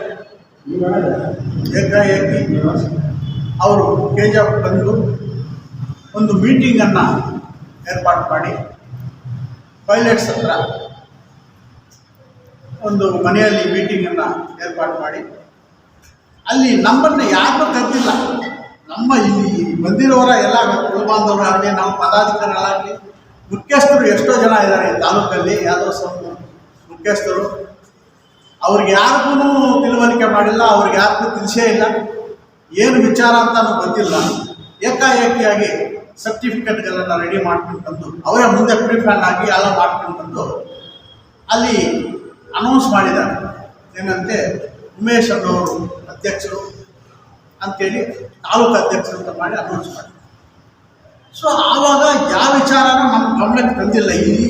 ಏಕಾಏಕಿ ಅವರು ಕೆ ಜಿ ಆಫ್ ಬಂದು ಒಂದು ಮೀಟಿಂಗನ್ನು ಏರ್ಪಾಡು ಮಾಡಿ ಪೈಲಟ್ಸ್ ಹತ್ರ ಒಂದು ಮನೆಯಲ್ಲಿ ಮೀಟಿಂಗನ್ನು ಏರ್ಪಾಡು ಮಾಡಿ ಅಲ್ಲಿ ನಮ್ಮನ್ನು ಯಾರನ್ನೂ ಕರೆದಿಲ್ಲ. ನಮ್ಮ ಇಲ್ಲಿ ಬಂದಿರೋರ ಎಲ್ಲ ಕುಲಬಾಂಧವರಾಗಲಿ ನಮ್ಮ ಪದಾಧಿಕಾರಿಗಳಾಗಲಿ, ಮುಖ್ಯಸ್ಥರು ಎಷ್ಟೋ ಜನ ಇದ್ದಾರೆ ತಾಲೂಕಲ್ಲಿ, ಯಾವುದೋ ಸ್ವಲ್ಪ ಮುಖ್ಯಸ್ಥರು. ಅವ್ರಿಗೆ ಯಾರಿಗೂ ತಿಳುವಳಿಕೆ ಮಾಡಿಲ್ಲ, ಅವ್ರಿಗೆ ಯಾರಿಗೂ ತಿಳಿಸೇ ಇಲ್ಲ. ಏನು ವಿಚಾರ ಅಂತ ಗೊತ್ತಿಲ್ಲ. ಏಕಾಏಕಿಯಾಗಿ ಸರ್ಟಿಫಿಕೇಟ್ಗಳನ್ನು ರೆಡಿ ಮಾಡ್ಕೊಂಡು ಅವರೇ ಮುಂದೆ ಪ್ರಿಫ್ಯಾನ್ ಆಗಿ ಎಲ್ಲ ಮಾಡ್ಕೊಂಡು ಅಲ್ಲಿ ಅನೌನ್ಸ್ ಮಾಡಿದ್ದಾರೆ. ಏನಂತೆ? ಉಮೇಶ್ ಅನ್ನೋರು ಅಧ್ಯಕ್ಷರು ಅಂತೇಳಿ ತಾಲೂಕು ಅಧ್ಯಕ್ಷರು ಅಂತ ಮಾಡಿ ಅನೌನ್ಸ್ ಮಾಡಿ ಸೊ ಆವಾಗ ಯಾವ ವಿಚಾರನ ನಮ್ಮ ಗಮನಕ್ಕೆ ತಂದಿಲ್ಲ. ಇಲ್ಲಿ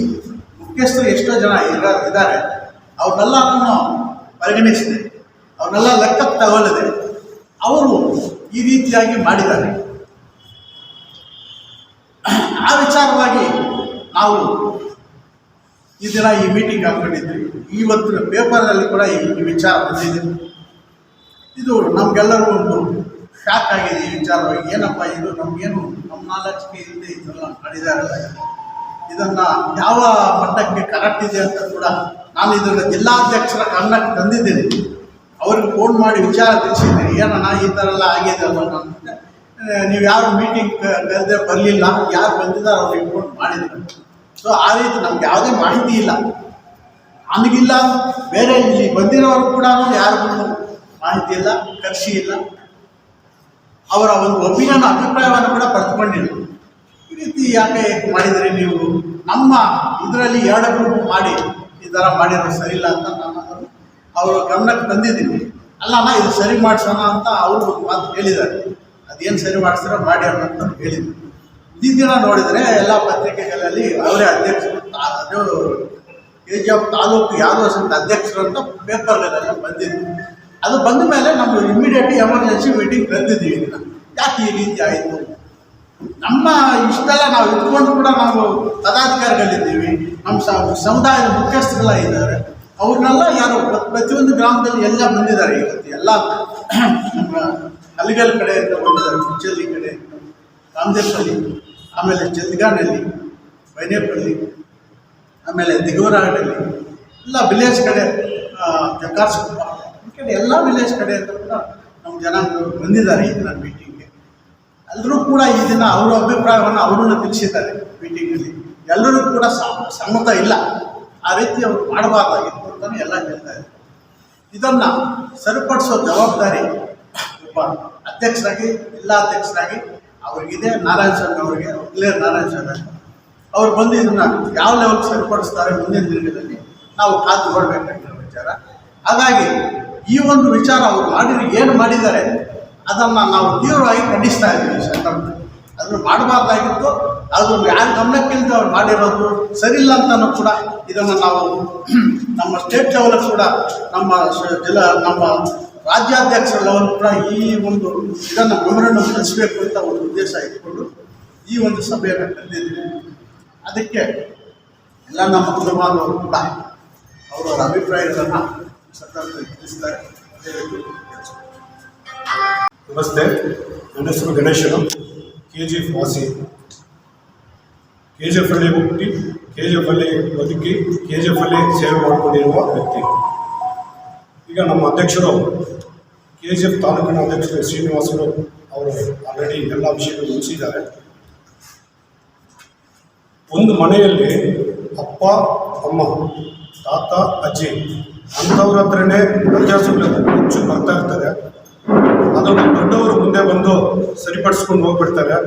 ಮುಖ್ಯಸ್ಥರು ಎಷ್ಟೋ ಜನ ಇರ ಇದ್ದಾರೆ ಅವ್ರನ್ನೆಲ್ಲ ನಾನು ಪರಿಗಣಿಸಿದೆ. ಅವ್ರನ್ನೆಲ್ಲ ಲೆಕ್ಕಕ್ಕೆ ತಗೊಳ್ಳದೆ. ಅವರು ಈ ರೀತಿಯಾಗಿ ಮಾಡಿದ್ದಾರೆ. ಆ ವಿಚಾರವಾಗಿ ನಾವು ಈ ದಿನ ಈ ಮೀಟಿಂಗ್ ಹಾಕೊಂಡಿದ್ವಿ. ಇವತ್ತಿನ ಪೇಪರ್ನಲ್ಲಿ ಕೂಡ ಈ ವಿಚಾರ ಬಂದಿದೆ. ಇದು ನಮಗೆಲ್ಲರೂ ಒಂದು ಶಾಕ್ ಆಗಿದೆ ಈ ವಿಚಾರವಾಗಿ ಏನಪ್ಪ ಇದು? ನಮಗೇನು ನಮ್ಮ ನಾಲೆಜ್ಗೆ ಇಲ್ಲದೆ ಇದೆಲ್ಲ ಮಾಡಿದಾರಲ್ಲ ಇದನ್ನು ಯಾವ ಮಟ್ಟಕ್ಕೆ ಕರೆಕ್ಟ್ ಇದೆ ಅಂತ ಕೂಡ ನಾನು ಇದನ್ನ ಜಿಲ್ಲಾಧ್ಯಕ್ಷರ ಕಾರಣಕ್ಕೆ ತಂದಿದ್ದೀನಿ. ಅವ್ರಿಗೆ ಫೋನ್ ಮಾಡಿ ವಿಚಾರ ತಿಳಿಸಿದ್ದೀನಿ. ಏನಣ್ಣ ಈ ಥರ ಎಲ್ಲ ಆಗಿದೆ ಅಂತ ನೀವು ಯಾರು ಮೀಟಿಂಗ್ ಕರೆದೇ ಬರಲಿಲ್ಲ. ಯಾರು ಬಂದಿದ್ದಾರೆ ಅವ್ರಿಗೆ ಫೋನ್ ಮಾಡಿದ್ರು ಸೊ ಆ ರೀತಿ ನಮ್ಗೆ ಯಾವುದೇ ಮಾಹಿತಿ ಇಲ್ಲ. ನನಗಿಲ್ಲ ಬೇರೆ ಇಲ್ಲಿ ಬಂದಿರೋರು ಕೂಡ ಯಾರಿಗೂ ಮಾಹಿತಿ ಇಲ್ಲ ಕರ್ಷಿ ಇಲ್ಲ. ಅವರ ಒಂದು ಒಪಿನಿಯನ್ ಅಭಿಪ್ರಾಯವನ್ನು ಕೂಡ ಪಡೆದುಕೊಂಡಿಲ್ಲ ಈ ರೀತಿ ಯಾಕೆ ಮಾಡಿದರೆ ನೀವು? ನಮ್ಮ ಇದರಲ್ಲಿ ಎರಡು ಗ್ರೂಪ್ ಮಾಡಿ, ಈ ಥರ ಮಾಡಿರೋ ಸರಿಯಿಲ್ಲ ಅಂತ ನಾನು ಅವರು ಗಮನಕ್ಕೆ ತಂದಿದ್ದೀನಿ. ಅಲ್ಲಮ್ಮ, ಇದು ಸರಿ ಮಾಡಿಸೋಣ ಅಂತ ಅವರು ಮಾತು ಹೇಳಿದ್ದಾರೆ. ಅದೇನು ಸರಿ ಮಾಡಿಸ್ತಾರೋ ಮಾಡಿ ಅಂತ ಹೇಳಿದ್ರು. ಈ ದಿನ ನೋಡಿದರೆ ಎಲ್ಲ ಪತ್ರಿಕೆಗಳಲ್ಲಿ ಅವರೇ ಅಧ್ಯಕ್ಷರು ಅದು ಕೆ ಜಿ ಎಫ್ ತಾಲೂಕು ಯಾವುದೋ ಅಧ್ಯಕ್ಷರು ಅಂತ ಪೇಪರ್ಗಳೆಲ್ಲ ಬಂದಿದೆ. ಅದು ಬಂದ ಮೇಲೆ ನಾವು ಇಮಿಡಿಯೇಟ್ ಎಮರ್ಜೆನ್ಸಿ ಮೀಟಿಂಗ್ ಇದನ್ನ ಯಾಕೆ ಈ ರೀತಿ ಆಯಿತು? ನಮ್ಮ ಇಷ್ಟೆಲ್ಲ ನಾವು ಇಟ್ಕೊಂಡು ಕೂಡ ನಾವು ಪದಾಧಿಕಾರಿಗಳಿದ್ದೀವಿ. ನಮ್ಮ ಸಮುದಾಯದ ಮುಖ್ಯಸ್ಥರೆಲ್ಲ ಇದ್ದಾರೆ. ಅವ್ರನ್ನೆಲ್ಲ ಯಾರು ಪ್ರ- ಪ್ರತಿಯೊಂದು ಗ್ರಾಮದಲ್ಲಿ ಎಲ್ಲ ಬಂದಿದ್ದಾರೆ ಇವತ್ತು ಎಲ್ಲ ನಮ್ಮ ಅಲ್ಲಿಗಲ್ ಕಡೆಯಿಂದ ಬಂದಿದ್ದಾರೆ. ಕುಚ್ಚಲ್ಲಿ ಕಡೆ, ರಾಮದೇಶ್ವರಿ, ಆಮೇಲೆ ಚಂದ್ಗಾನಲ್ಲಿ ಬೈನೇಪಲ್ಲಿ ಆಮೇಲೆ ದಿಗೋರಾಡಲ್ಲಿ ಎಲ್ಲ ವಿಲೇಜ್ ಕಡೆ ಜಕಾರ್ಸ್ಕೊಪ್ಪ ಕಡೆ ಎಲ್ಲ ವಿಲೇಜ್ ಕಡೆ ನಮ್ಮ ಜನ ಬಂದಿದ್ದಾರೆ ಈ ದಿನ ಮೀಟಿಂಗ್ಗೆ ಎಲ್ಲರೂ ಕೂಡ ಈ ದಿನ ಅವರ ಅಭಿಪ್ರಾಯವನ್ನು ಅವರನ್ನು ತಿಳಿಸಿದ್ದಾರೆ ಮೀಟಿಂಗಲ್ಲಿ ಎಲ್ಲರೂ ಕೂಡ ಸಮ್ಮತ ಇಲ್ಲ. ಆ ರೀತಿ ಅವರು ಮಾಡಬಾರ್ದಾಗಿತ್ತು ಅಂತಲೇ ಎಲ್ಲ ಹೇಳ್ತಾ ಇದ್ದಾರೆ. ಇದನ್ನು ಸರಿಪಡಿಸೋ ಜವಾಬ್ದಾರಿ ಒಬ್ಬ ಅಧ್ಯಕ್ಷರಾಗಿ, ಜಿಲ್ಲಾ ಅಧ್ಯಕ್ಷರಾಗಿ ಅವ್ರಿಗಿದೆ. ನಾರಾಯಣ ಸ್ವಾಮಿ ಅವರಿಗೆ ಕ್ಲಿಯರ್ ನಾರಾಯಣ ಸ್ವಾಮಿ. ಅವ್ರು ಬಂದು ಇದನ್ನ ಯಾವ ಲೆವೆಲ್ಗೆ ಸರಿಪಡಿಸ್ತಾರೆ ಮುಂದಿನ ದಿನಗಳಲ್ಲಿ ನಾವು ಕಾದು ನೋಡಬೇಕಾಗಿರೋ ವಿಚಾರ. ಹಾಗಾಗಿ ಈ ಒಂದು ವಿಚಾರ ಅವರು ಮಾಡಿದ್ರೆ ಏನು ಮಾಡಿದ್ದಾರೆ ಅದನ್ನು ನಾವು ತೀವ್ರವಾಗಿ ಖಂಡಿಸ್ತಾ ಇದ್ದೀವಿ ಸರ್ಕಾರದಲ್ಲಿ ಅದನ್ನು ಮಾಡಬಾರ್ದಾಗಿತ್ತು. ಅದು ಯಾರ ಗಮನಕ್ಕಿಂತ ಅವ್ರು ಮಾಡಿರೋದು ಸರಿಯಿಲ್ಲ ಅಂತಲೂ ಕೂಡ ಇದನ್ನು ನಾವು <clears throat> ನಮ್ಮ ಸ್ಟೇಟ್ ಲೆವೆಲ್ ಕೂಡ ನಮ್ಮ ಜಿಲ್ಲಾ ನಮ್ಮ ರಾಜ್ಯಾಧ್ಯಕ್ಷರ ಲೆವೆಲ್ ಕೂಡ ಈ ಒಂದು ಇದನ್ನು ಮೆಮೊರಂಡಮ್ ಕಳಿಸಬೇಕು ಅಂತ ಒಂದು ಉದ್ದೇಶ ಇಟ್ಕೊಂಡು ಈ ಒಂದು ಸಭೆಯನ್ನು ಕರೆದಿದ್ದೀವಿ. ಅದಕ್ಕೆ ಎಲ್ಲ ನಮ್ಮ ಕುಟುಂಬದವರು ಕೂಡ ಅವರವರ ಅಭಿಪ್ರಾಯಗಳನ್ನು ನಮಸ್ತೆ ನನ್ನ ಹೆಸರು ಗಣೇಶನು ಕೆ ಜಿ ಎಫ್ ವಾಸಿ. ಕೆ ಜಿ ಎಫ್ ಅಲ್ಲಿ ಹುಟ್ಟಿ ಕೆ ಜಿ ಎಫ್ ಅಲ್ಲಿ ಬದುಕಿ ಕೆ ಜಿ ಎಫ್ ಅಲ್ಲಿ ಸೇವೆ ಮಾಡಿಕೊಂಡಿರುವ ವ್ಯಕ್ತಿ. ಈಗ ನಮ್ಮ ಅಧ್ಯಕ್ಷರು ಕೆ ಜಿ ಎಫ್ ತಾಲೂಕಿನ ಅಧ್ಯಕ್ಷರು ಶ್ರೀನಿವಾಸರು ಅವರು ಆಲ್ರೆಡಿ ಎಲ್ಲ ವಿಷಯಗಳು ಮುಗಿಸಿದ್ದಾರೆ. ಒಂದು ಮನೆಯಲ್ಲಿ ಅಪ್ಪ, ಅಮ್ಮ, ತಾತ, ಅಜ್ಜಿ ಅಂಥವ್ರ ಹತ್ರನೇ ವ್ಯತ್ಯಾಸಗಳು ಹೆಚ್ಚು ಬರ್ತಾ ಇರ್ತದೆ. ಅದನ್ನು ದೊಡ್ಡವರು ಮುಂದೆ ಬಂದು ಸರಿಪಡಿಸ್ಕೊಂಡು ಹೋಗ್ಬಿಡ್ತಾರೆ.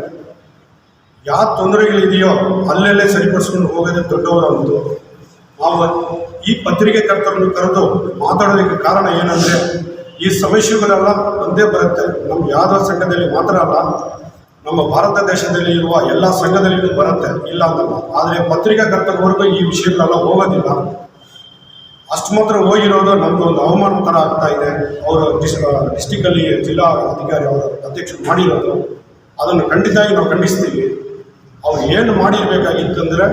ಯಾವ ತೊಂದರೆಗಳಿದೆಯೋ ಅಲ್ಲೆಲ್ಲೇ ಸರಿಪಡಿಸ್ಕೊಂಡು ಹೋಗೋದೇ ದೊಡ್ಡವರ ಒಂದು ಆ ಈ ಪತ್ರಿಕೆಕರ್ತರನ್ನು ಕರೆದು ಮಾತಾಡೋದಕ್ಕೆ ಕಾರಣ ಏನಂದರೆ, ಈ ಸಮಸ್ಯೆಗಳೆಲ್ಲ ಒಂದೇ ಬರುತ್ತೆ. ನಮ್ಮ ಯಾವುದೋ ಸಂಘದಲ್ಲಿ ಮಾತ್ರ ಅಲ್ಲ, ನಮ್ಮ ಭಾರತ ದೇಶದಲ್ಲಿ ಇರುವ ಎಲ್ಲ ಸಂಘದಲ್ಲಿಯೂ ಬರುತ್ತೆ. ಇಲ್ಲ ಅಂತಲ್ಲ. ಆದರೆ ಪತ್ರಿಕಾಕರ್ತರವರೆಗೂ ಈ ವಿಷಯಗಳೆಲ್ಲ ಹೋಗೋದಿಲ್ಲ. ಅಷ್ಟು ಮಾತ್ರ ಹೋಗಿರೋದು ನಮ್ದು ಒಂದು ಅವಮಾನ ಥರ ಆಗ್ತಾ ಇದೆ. ಅವರು ಡಿಸ್ ಡಿಸ್ಟಿಕಲ್ಲಿ ಜಿಲ್ಲಾ ಅಧಿಕಾರಿ ಅವರು ಅಧ್ಯಕ್ಷರು ಮಾಡಿರೋದು. ಅದನ್ನು ಖಂಡಿತವಾಗಿ ನಾವು ಖಂಡಿಸ್ತೀವಿ. ಅವ್ರು ಏನು ಮಾಡಿರ್ಬೇಕಾಗಿತ್ತಂದ್ರೆ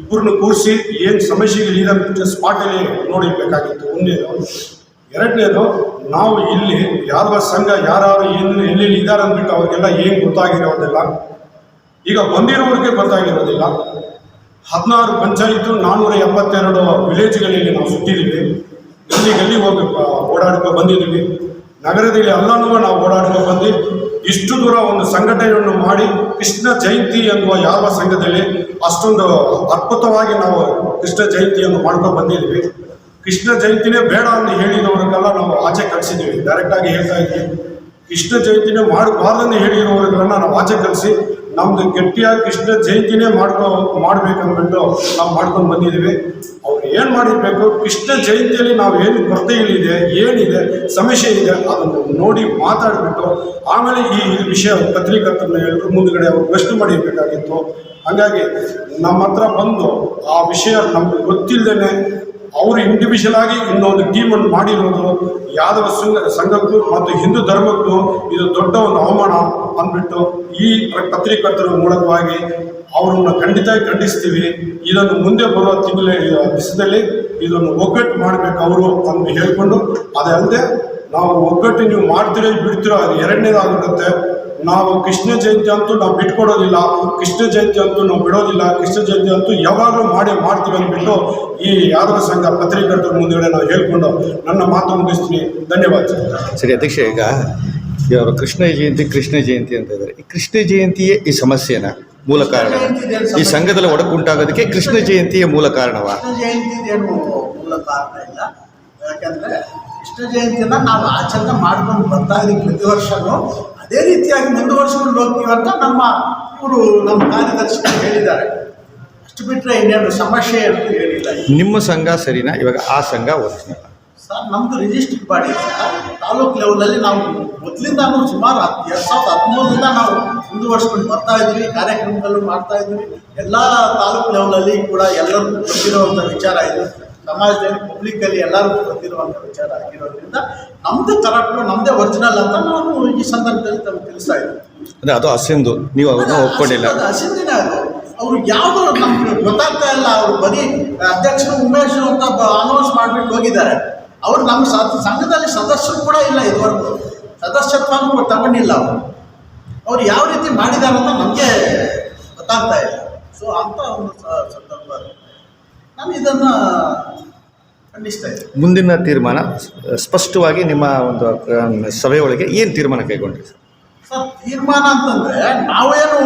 ಇಬ್ಬರನ್ನು ಕೂರಿಸಿ ಏನು ಸಮಸ್ಯೆಗೆ ಅಂತ ಸ್ಪಾಟಲ್ಲಿ ನೋಡಿರ್ಬೇಕಾಗಿತ್ತು. ಒಂದೇದು. ಎರಡನೇದು, ನಾವು ಇಲ್ಲಿ ಯಾವ ಸಂಘ ಯಾರು ಏನು ಎಲ್ಲೆಲ್ಲಿ ಇದ್ದಾರೆ ಅಂದ್ಬಿಟ್ಟು ಅವ್ರಿಗೆಲ್ಲ ಏನು ಗೊತ್ತಾಗಿರೋದಿಲ್ಲ. ಈಗ ಬಂದಿರೋರಿಗೆ ಗೊತ್ತಾಗಿರೋದಿಲ್ಲ. ಹದಿನಾರು ಪಂಚಾಯಿತು ನಾನ್ನೂರ ಎಪ್ಪತ್ತೆರಡು ವಿಲೇಜ್ಗಳಲ್ಲಿ ನಾವು ಸುತ್ತಿದ್ದೀವಿ. ಗಲ್ಲಿ ಗಲ್ಲಿ ಹೋಗಿ ಓಡಾಡ್ಕೊ ಬಂದಿದ್ದೀವಿ. ನಗರದಲ್ಲಿ ಎಲ್ಲನೂ ನಾವು ಓಡಾಡ್ಕೊ ಬಂದು ಇಷ್ಟು ದೂರ ಒಂದು ಸಂಘಟನೆಯನ್ನು ಮಾಡಿ ಕೃಷ್ಣ ಜಯಂತಿ ಎನ್ನುವ ಯಾವ ಸಂಘದಲ್ಲಿ ಅಷ್ಟೊಂದು ಅದ್ಭುತವಾಗಿ ನಾವು ಕೃಷ್ಣ ಜಯಂತಿಯನ್ನು ಮಾಡ್ಕೊಂಡು ಬಂದಿದ್ದೀವಿ. ಕೃಷ್ಣ ಜಯಂತಿನೇ ಬೇಡ ಅಂತ ಹೇಳಿದವರಿಗೆಲ್ಲ ನಾವು ಆಚೆ ಕಲಿಸಿದ್ದೀವಿ ಡೈರೆಕ್ಟಾಗಿ ಹೇಳ್ತಾ ಇದ್ದೀವಿ. ಕೃಷ್ಣ ಜಯಂತಿನೇ ಮಾಡಬಾರ್ದನ್ನು ಹೇಳಿರೋರಿಗೆಲ್ಲ ನಾವು ಆಚೆ ಕಳಿಸಿ ನಮ್ದು ಗಟ್ಟಿಯಾಗಿ ಕೃಷ್ಣ ಜಯಂತಿನೇ ಮಾಡ್ಕೊ, ಮಾಡ್ಬೇಕಂದ್ಬಿಟ್ಟು ನಾವು ಮಾಡ್ಕೊಂಡು ಬಂದಿದ್ದೀವಿ. ಅವ್ರು ಏನು ಮಾಡಿರ್ಬೇಕು, ಕೃಷ್ಣ ಜಯಂತಿಯಲ್ಲಿ ನಾವು ಏನು ಕೊರತೆಗಳಿದೆ ಏನಿದೆ, ಸಮಸ್ಯೆ ಇದೆ, ಅದನ್ನು ನೋಡಿ ಮಾತಾಡಿಬಿಟ್ಟು, ಆಮೇಲೆ ಈ ವಿಷಯ ಪತ್ರಿಕರ್ತರನ್ನ ಎಲ್ಲರೂ ಮುಂದುಗಡೆ ಅವ್ರು ಪ್ರಶ್ನೆ ಮಾಡಿರ್ಬೇಕಾಗಿತ್ತು. ಹಾಗಾಗಿ ನಮ್ಮ ಹತ್ರ ಬಂದು ಆ ವಿಷಯ ನಮಗೆ ಗೊತ್ತಿಲ್ಲದೇ ಅವರು ಇಂಡಿವಿಜುವಲ್ ಆಗಿ ಇನ್ನೊಂದು ಟೀಮನ್ನು ಮಾಡಿರೋದು ಯಾದವ ಸಂಘ ಸಂಘಕ್ಕೂ ಮತ್ತು ಹಿಂದೂ ಧರ್ಮಕ್ಕೂ ಇದು ದೊಡ್ಡ ಒಂದು ಅವಮಾನ ಅಂದ್ಬಿಟ್ಟು ಈ ಪತ್ರಿಕರ್ತರ ಮೂಲಕವಾಗಿ ಅವರನ್ನು ಖಂಡಿತ ಖಂಡಿಸ್ತೀವಿ. ಇದನ್ನು ಮುಂದೆ ಬರುವ ತಿಂಗಳ ದಿಸದಲ್ಲಿ ಇದನ್ನು ಒಗ್ಗಟ್ಟು ಮಾಡಬೇಕು ಅವರು ಅಂತ ಹೇಳಿಕೊಂಡು, ಅದಲ್ಲದೆ ನಾವು ಒಗ್ಗಟ್ಟು ನೀವು ಮಾಡ್ತೀರೋ ಬಿಡ್ತೀರೋ ಅದು ಎರಡನೇದಾಗುತ್ತೆ ನಾವು ಕೃಷ್ಣ ಜಯಂತಿ ಅಂತೂ ನಾವು ಬಿಟ್ಕೊಡೋದಿಲ್ಲ ಕೃಷ್ಣ ಜಯಂತಿ ಅಂತೂ ನಾವು ಬಿಡೋದಿಲ್ಲ ಕೃಷ್ಣ ಜಯಂತಿ ಅಂತೂ ಯಾವಾಗಲೂ ಮಾಡಿ ಮಾಡ್ತೀವಿ ಅಂದ್ಬಿಟ್ಟು ಈ ಯಾದವ ಸಂಘ ಪತ್ರಿಕರ್ತರ ಮುಂದುಗಡೆ ನಾವು ಹೇಳ್ಕೊಂಡು ನನ್ನ ಮಾತು ಮುಗಿಸ್ತೀನಿ. ಧನ್ಯವಾದ ಸರಿ. ಅಧ್ಯಕ್ಷ ಈಗ ಇವರು ಕೃಷ್ಣ ಜಯಂತಿ ಕೃಷ್ಣ ಜಯಂತಿ ಅಂತ ಇದ್ದಾರೆ. ಈ ಕೃಷ್ಣ ಜಯಂತಿಯೇ ಈ ಸಮಸ್ಯೆನ ಮೂಲ ಕಾರಣ. ಈ ಸಂಘದಲ್ಲಿ ಒಡಕು ಉಂಟಾಗೋದಕ್ಕೆ ಕೃಷ್ಣ ಜಯಂತಿಯ ಮೂಲ ಕಾರಣವಾ? ಜಯಂತಿದೇನು ಮೂಲ ಕಾರಣ ಇಲ್ಲ. ಯಾಕಂದ್ರೆ ಕೃಷ್ಣ ಜಯಂತಿನ ನಾವು ಆಚರಣೆ ಮಾಡ್ಕೊಂಡು ಬರ್ತಾ ಇದೀವಿ ಪ್ರತಿ ವರ್ಷನೂ. ಅದೇ ರೀತಿಯಾಗಿ ಮುಂದುವರ್ಸ್ಕೊಂಡು ಹೋಗ್ತೀವಿ ಅಂತ ನಮ್ಮ ಇವರು ನಮ್ಮ ಕಾರ್ಯದರ್ಶಿ ಹೇಳಿದ್ದಾರೆ. ಅಷ್ಟು ಬಿಟ್ಟರೆ ಇನ್ನೇನು ಸಮಸ್ಯೆ ಅಂತ ಹೇಳಿಲ್ಲ ನಿಮ್ಮ ಸಂಘ ಸರಿನಾ? ಇವಾಗ ಆ ಸಂಘ ಒರಿಜಿನಲ್ ಸರ್ ನಮ್ಮದು ರಿಜಿಸ್ಟರ್ ಬಾಡಿ ತಾಲೂಕ್ ಲೆವೆಲಲ್ಲಿ ನಾವು ಮೊದಲಿಂದಾನು ಸುಮಾರು ಹತ್ತು ಎರಡು ಸಾವಿರದ ಹದಿಮೂರರಿಂದ ನಾವು ಮುಂದುವರ್ಸ್ಕೊಂಡು ಬರ್ತಾ ಇದ್ದೀವಿ ಕಾರ್ಯಕ್ರಮಗಳು ಮಾಡ್ತಾ ಇದ್ದೀವಿ ಎಲ್ಲ ತಾಲೂಕ್ ಲೆವೆಲಲ್ಲಿ ಕೂಡ ಎಲ್ಲರಿಗೂ ಗೊತ್ತಿರುವಂಥ ವಿಚಾರ ಇದು. ಸಮಾಜದಲ್ಲಿ ಪಬ್ಲಿಕ್ಕಲ್ಲಿ ಎಲ್ಲರಿಗೂ ಗೊತ್ತಿರುವಂಥ ವಿಚಾರ ಆಗಿರೋದ್ರಿಂದ ನಮ್ಮದು ಕರೆಕ್ಟು ನಮ್ಮದೇ ಒರಿಜಿನಲ್ ಅಂತ ನಾನು ಈ ಸಂದರ್ಭದಲ್ಲಿ ತಮಗೆ ತಿಳಿಸ್ತಾ ಇದ್ದೀನಿ ಅಂದ್ರೆ ಅದು ಹಸಿಂದು ನೀವು ಅವ್ರನ್ನ ಒಪ್ಕೊಂಡಿಲ್ಲ. ಹಸಿಂದಿನ ಅದು ಅವ್ರು ಯಾವುದೋ ನಮ್ಗೆ ಗೊತ್ತಾಗ್ತಾ ಇಲ್ಲ. ಅವರು ಬರೀ ಅಧ್ಯಕ್ಷರು ಉಮೇಶ್ ಅಂತ ಅನೌನ್ಸ್ ಮಾಡಿಬಿಟ್ಟು ಹೋಗಿದ್ದಾರೆ. ಅವ್ರು ನಮ್ಮ ಸಂಘದಲ್ಲಿ ಸದಸ್ಯರು ಕೂಡ ಇಲ್ಲ ಇದುವರೆಗೂ. ಸದಸ್ಯತ್ವನೂ ತಗೊಂಡಿಲ್ಲ ಅವರು. ಅವ್ರು ಯಾವ ರೀತಿ ಮಾಡಿದ್ದಾರೆ ಅಂತ ನಮಗೆ ಗೊತ್ತಾಗ್ತಾ ಇಲ್ಲ. ಸೊ ಅಂತ ಒಂದು ಸಂದರ್ಭ ನಾನು ಇದನ್ನು ಖಂಡಿಸ್ತಾ ಇದ್ದೀನಿ. ಮುಂದಿನ ತೀರ್ಮಾನ ಸ್ಪಷ್ಟವಾಗಿ ನಿಮ್ಮ ಒಂದು ಸಭೆಯೊಳಗೆ ಏನು ತೀರ್ಮಾನ ಕೈಗೊಂಡ್ರಿ? ಸರ್ ಸರ್ ತೀರ್ಮಾನ ಅಂತಂದ್ರೆ ನಾವೇನು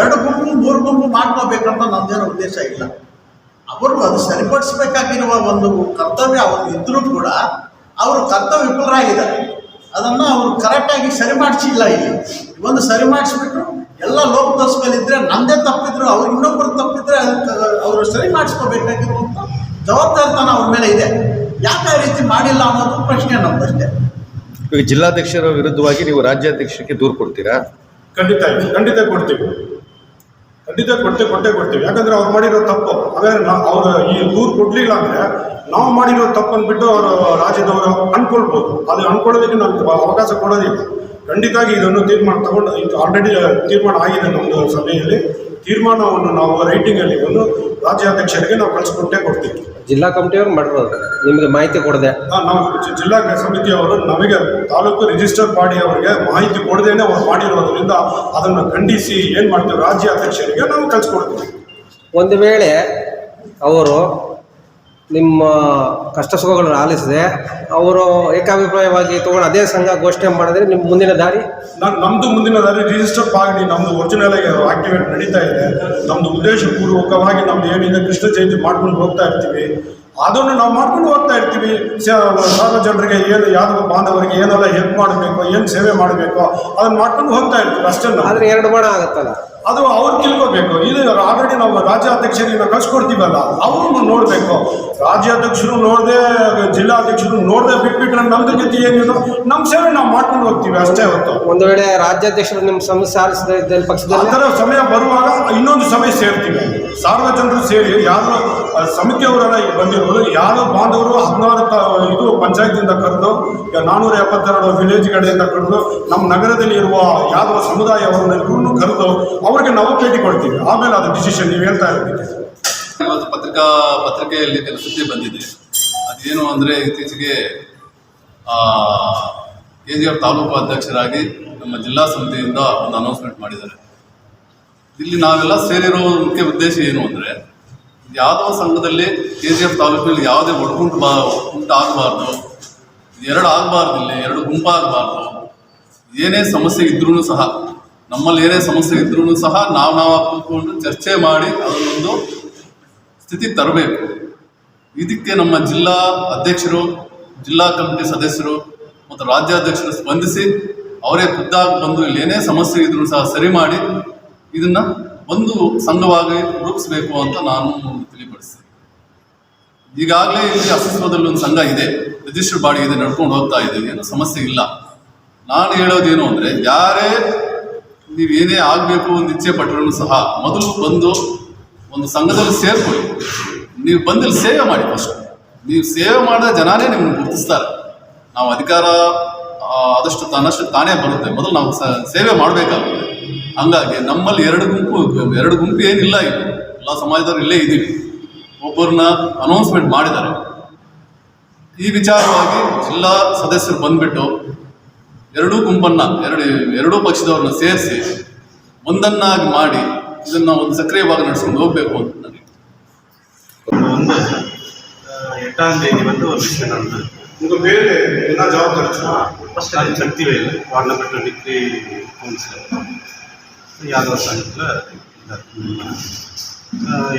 ಎರಡು ಗುಂಪು ಮೂರು ಗುಂಪು ಮಾಡ್ಕೋಬೇಕಂತ ನಮ್ದೇನು ಉದ್ದೇಶ ಇಲ್ಲ. ಅವರು ಅದು ಸರಿಪಡಿಸಬೇಕಾಗಿರುವ ಒಂದು ಕರ್ತವ್ಯ ಅವರು ಇದ್ರೂ ಕೂಡ ಅವರು ಕರ್ತವ್ಯ ವಿಫಲರಾಗಿದ್ದಾರೆ. ಅದನ್ನು ಅವರು ಕರೆಕ್ಟಾಗಿ ಸರಿ ಮಾಡಿಸಿಲ್ಲ ಇಲ್ಲಿ. ಒಂದು ಸರಿ ಮಾಡಿಸ್ಬಿಟ್ರು ಎಲ್ಲ ಲೋಪದೋಷಗಳಿದ್ರೆ ನಮ್ಮದೇ ತಪ್ಪಿದ್ರು ಅವ್ರು ಇನ್ನೊಬ್ಬರು ಅವರು ಸರಿ ಮಾಡಿಸ್ಕೋಬೇಕಾಗಿರುವಂಥ ಜವಾಬ್ದಾರಿತನ ಅವ್ರ ಮೇಲೆ ಇದೆ. ಯಾಕೆ ಆ ರೀತಿ ಮಾಡಿಲ್ಲ ಅನ್ನೋದು ಪ್ರಶ್ನೆ ನಮ್ಮಷ್ಟೇ ಈಗ ಜಿಲ್ಲಾಧ್ಯಕ್ಷರ ವಿರುದ್ಧವಾಗಿ ನೀವು ರಾಜ್ಯಾಧ್ಯಕ್ಷಕ್ಕೆ ದೂರು ಕೊಡ್ತೀರಾ? ಖಂಡಿತ ಖಂಡಿತ ಕೊಡ್ತೀವಿ. ಖಂಡಿತ ಕೊಡ್ತೇ ಕೊಟ್ಟೆ ಕೊಡ್ತೀವಿ. ಯಾಕಂದ್ರೆ ಅವ್ರು ಮಾಡಿರೋ ತಪ್ಪು. ಹಾಗಾದ್ರೆ ನಾವು ಅವ್ರು ಈ ದೂರು ಕೊಡ್ಲಿಲ್ಲ ಅಂದ್ರೆ ನಾವು ಮಾಡಿರೋ ತಪ್ಪು ಅಂದ್ಬಿಟ್ಟು ಅವರು ರಾಜ್ಯದವರು ಅನ್ಕೊಳ್ಬೋದು. ಅದು ಅನ್ಕೊಳ್ಳೋದಕ್ಕೆ ನಾವು ಅವಕಾಶ ಕೊಡೋದಿಲ್ಲ. ಖಂಡಿತವಾಗಿ ಇದನ್ನು ತೀರ್ಮಾನ ತಗೊಂಡು ಇದು ಆಲ್ರೆಡಿ ತೀರ್ಮಾನ ಆಗಿದೆ ನಮ್ಮದು ಸಭೆಯಲ್ಲಿ. ತೀರ್ಮಾನವನ್ನು ನಾವು ರೈಟಿಂಗಲ್ಲಿ ಒಂದು ರಾಜ್ಯಾಧ್ಯಕ್ಷರಿಗೆ ನಾವು ಕಳಿಸ್ಕೊಟ್ಟೇ ಕೊಡ್ತೀವಿ. ಜಿಲ್ಲಾ ಕಮಿಟಿಯವರು ಮಾಡಿರೋದು ನಿಮಗೆ ಮಾಹಿತಿ ಕೊಡದೆ. ನಾವು ಜಿಲ್ಲಾ ಸಮಿತಿಯವರು ನಮಗೆ ತಾಲೂಕು ರಿಜಿಸ್ಟರ್ ಬಾಡಿ ಅವರಿಗೆ ಮಾಹಿತಿ ಕೊಡದೇನೆ ಅವರು ಮಾಡಿರೋದ್ರಿಂದ ಅದನ್ನು ಖಂಡಿಸಿ ಏನು ಮಾಡ್ತೀವಿ ರಾಜ್ಯ ಅಧ್ಯಕ್ಷರಿಗೆ ನಾವು ಕಳಿಸ್ಕೊಡ್ತೀವಿ. ಒಂದು ವೇಳೆ ಅವರು ನಿಮ್ಮ ಕಷ್ಟ ಸುಖಗಳನ್ನು ಆಲಿಸಿದೆ ಅವರು ಏಕಾಭಿಪ್ರಾಯವಾಗಿ ತಗೊಂಡು ಅದೇ ಸಂಘ ಘೋಷಣೆ ಮಾಡಿದ್ರೆ ನಿಮ್ಮ ಮುಂದಿನ ದಾರಿ? ನಾನು ನಮ್ಮದು ಮುಂದಿನ ದಾರಿ ರಿಜಿಸ್ಟರ್ ಆಗಿ ನಮ್ಮದು ಒರಿಜಿನಲ್ ಆಕ್ಟಿವೇಟ್ ನಡೀತಾ ಇದೆ. ನಮ್ಮದು ಉದ್ದೇಶಪೂರ್ವಕವಾಗಿ ನಮ್ದು ಏನಿದೆ ಕೃಷ್ಣ ಜಯಂತಿ ಮಾಡ್ಕೊಂಡು ಹೋಗ್ತಾ ಇರ್ತೀವಿ. ಅದನ್ನು ನಾವು ಮಾಡ್ಕೊಂಡು ಹೋಗ್ತಾ ಇರ್ತೀವಿ. ಸಾರ್ವಜನರಿಗೆ ಸಾರ್ವಜನಿಕರಿಗೆ ಏನು ಯಾವ್ದು ಬಾಂಧವರಿಗೆ ಏನೆಲ್ಲ ಹೆಲ್ಪ್ ಮಾಡಬೇಕು ಏನು ಸೇವೆ ಮಾಡಬೇಕು ಅದನ್ನು ಮಾಡ್ಕೊಂಡು ಹೋಗ್ತಾ ಇರ್ತೀವಿ ಅಷ್ಟೇ ಆದರೆ ಎರಡು ಬಾಣ ಆಗುತ್ತಲ್ಲ? ಅದು ಅವ್ರು ತಿಳ್ಕೊಬೇಕು. ಇದು ಆಲ್ರೆಡಿ ನಾವು ರಾಜ್ಯಾಧ್ಯಕ್ಷರಿಗೆ ನಾವು ಕಳ್ಸಿಕೊಡ್ತೀವಲ್ಲ ಅವರು ನೋಡಬೇಕು. ರಾಜ್ಯಾಧ್ಯಕ್ಷರು ನೋಡದೆ ಜಿಲ್ಲಾಧ್ಯಕ್ಷರು ನೋಡದೆ ಬಿಟ್ಬಿಟ್ರೆ ನಮ್ದು ಜೊತೆ ಏನಿಲ್ಲ ನಮ್ಮ ಸೇವೆ ನಾವು ಮಾಡ್ಕೊಂಡು ಹೋಗ್ತೀವಿ ಅಷ್ಟೇ ಹೊತ್ತು. ಒಂದು ವೇಳೆ ರಾಜ್ಯಾಧ್ಯಕ್ಷರು ನಿಮ್ಮ ಸಮಸ್ಯೆ ಆಲಿಸದೇ ಪಕ್ಷದ ಆ ಥರ ಸಮಯ ಬರುವಾಗ ಇನ್ನೊಂದು ಸಭೆ ಸೇರ್ತೀವಿ. ಸಾರ್ವಜನಿಕರು ಸೇರಿ ಯಾರು ಆ, ಸಮಿತಿಯವರೆಲ್ಲ ಈಗ ಬಂದಿರೋದು ಯಾರು ಬಾಂಧವರು ಹದಿನಾರು ಇದು ಪಂಚಾಯತ್ನಿಂದ ಕರೆದು ನಾನೂರ ನಾನ್ನೂರ ಎಪ್ಪತ್ತೆರಡು ವಿಲೇಜ್ ಕಡೆಯಿಂದ ಕರೆದು ನಮ್ಮ ನಗರದಲ್ಲಿ ಇರುವ ಯಾದವ ಸಮುದಾಯವರನ್ನೆಲ್ಲರೂ ಕರೆದು ಅವ್ರಿಗೆ ನಾವು ಭೇಟಿ ಕೊಡ್ತೀವಿ. ಆಮೇಲೆ ಅದು ಡಿಸಿಷನ್ ನೀವು ಹೇಳ್ತಾ ಇರ್ತೀವಿ ಇವತ್ತು ಪತ್ರಿಕಾ ಪತ್ರಿಕೆಯಲ್ಲಿ ಕೆಲವು ಸುದ್ದಿ ಬಂದಿದೆ. ಅದೇನು ಅಂದರೆ ಇತ್ತೀಚೆಗೆ ಕೆ ಜಿ ಎಫ್ ತಾಲೂಕು ಅಧ್ಯಕ್ಷರಾಗಿ ನಮ್ಮ ಜಿಲ್ಲಾ ಸಮಿತಿಯಿಂದ ಒಂದು ಅನೌನ್ಸ್ಮೆಂಟ್ ಮಾಡಿದ್ದಾರೆ. ಇಲ್ಲಿ ನಾವೆಲ್ಲ ಸೇರಿರೋ ಮುಖ್ಯ ಉದ್ದೇಶ ಏನು ಅಂದರೆ ಯಾವುದೋ ಸಂಘದಲ್ಲಿ ಕೆ ಜಿ ಎಫ್ ತಾಲೂಕಿನಲ್ಲಿ ಯಾವುದೇ ಒಡಗುಂಟು ಬಾ ಉಂಟಾಗಬಾರ್ದು ಎರಡು ಆಗಬಾರ್ದು ಇಲ್ಲಿ ಎರಡು ಗುಂಪಾಗಬಾರ್ದು, ಏನೇ ಸಮಸ್ಯೆ ಇದ್ರೂ ಸಹ, ನಮ್ಮಲ್ಲಿ ಏನೇ ಸಮಸ್ಯೆ ಇದ್ರೂ ಸಹ ನಾವು ನಾವು ಕೂತ್ಕೊಂಡು ಚರ್ಚೆ ಮಾಡಿ ಅದನ್ನೊಂದು ಸ್ಥಿತಿ ತರಬೇಕು. ಇದಕ್ಕೆ ನಮ್ಮ ಜಿಲ್ಲಾ ಅಧ್ಯಕ್ಷರು, ಜಿಲ್ಲಾ ಕಮಿಟಿ ಸದಸ್ಯರು ಮತ್ತು ರಾಜ್ಯಾಧ್ಯಕ್ಷರು ಸ್ಪಂದಿಸಿ ಅವರೇ ಖುದ್ದಾಗಿ ಬಂದು ಇಲ್ಲಿ ಏನೇ ಸಮಸ್ಯೆ ಇದ್ರೂ ಸಹ ಸರಿ ಮಾಡಿ ಇದನ್ನ ಒಂದು ಸಂಘವಾಗಿ ರೂಪಿಸಬೇಕು ಅಂತ ನಾನು ತಿಳಿಪಡಿಸ್ತೇನೆ. ಈಗಾಗಲೇ ಇಲ್ಲಿ ಅಸ್ತಿತ್ವದಲ್ಲಿ ಒಂದು ಸಂಘ ಇದೆ, ರಿಜಿಸ್ಟರ್ ಬಾಡಿ ಇದೆ, ನಡ್ಕೊಂಡು ಹೋಗ್ತಾ ಇದೆ, ಏನು ಸಮಸ್ಯೆ ಇಲ್ಲ. ನಾನು ಹೇಳೋದೇನು ಅಂದರೆ, ಯಾರೇ ನೀವು ಏನೇ ಆಗಬೇಕು ಒಂದು ಇಚ್ಛೆ ಪಟ್ಟರೂ ಸಹ ಮೊದಲು ಬಂದು ಒಂದು ಸಂಘದಲ್ಲಿ ಸೇರ್ಕೊಳ್ಳಿ. ನೀವು ಬಂದಲ್ಲಿ ಸೇವೆ ಮಾಡಿ ಫಸ್ಟ್ ನೀವು ಸೇವೆ ಮಾಡಿದ ಜನನೇ ನಿಮ್ಮನ್ನು ಗುರುತಿಸ್ತಾರೆ. ನಾವು ಅಧಿಕಾರ ಆದಷ್ಟು ತನ್ನಷ್ಟು ತಾನೇ ಬರುತ್ತೆ. ಮೊದಲು ನಾವು ಸೇವೆ ಮಾಡಬೇಕಾಗುತ್ತೆ ಹಂಗಾಗಿ ನಮ್ಮಲ್ಲಿ ಎರಡು ಗುಂಪು ಎರಡು ಗುಂಪು ಏನಿಲ್ಲ ಇಲ್ಲಿ ಎಲ್ಲ ಸಮಾಜದವ್ರು ಇಲ್ಲೇ ಇದ್ದೀವಿ ಒಬ್ಬರನ್ನ ಅನೌನ್ಸ್ಮೆಂಟ್ ಮಾಡಿದ್ದಾರೆ ಈ ವಿಚಾರವಾಗಿ ಜಿಲ್ಲಾ ಸದಸ್ಯರು ಬಂದ್ಬಿಟ್ಟು ಎರಡೂ ಗುಂಪನ್ನ ಎರಡು ಎರಡೂ ಪಕ್ಷದವ್ರನ್ನ ಸೇರಿಸಿ ಒಂದನ್ನಾಗಿ ಮಾಡಿ ಇದನ್ನ ಒಂದು ಸಕ್ರಿಯವಾಗಿ ನಡೆಸ್ಕೊಂಡು ಹೋಗ್ಬೇಕು ಅಂತ ನನಗೆ வந்து எட்டாம் தேதி வந்து ஒரு விஷயம் நடந்தது உங்கள் பேர் என்ன ஜாப் கிடைச்சா ஃபஸ்ட் அது Sakthivel ward number twenty three councillor Yadava சங்கத்தில்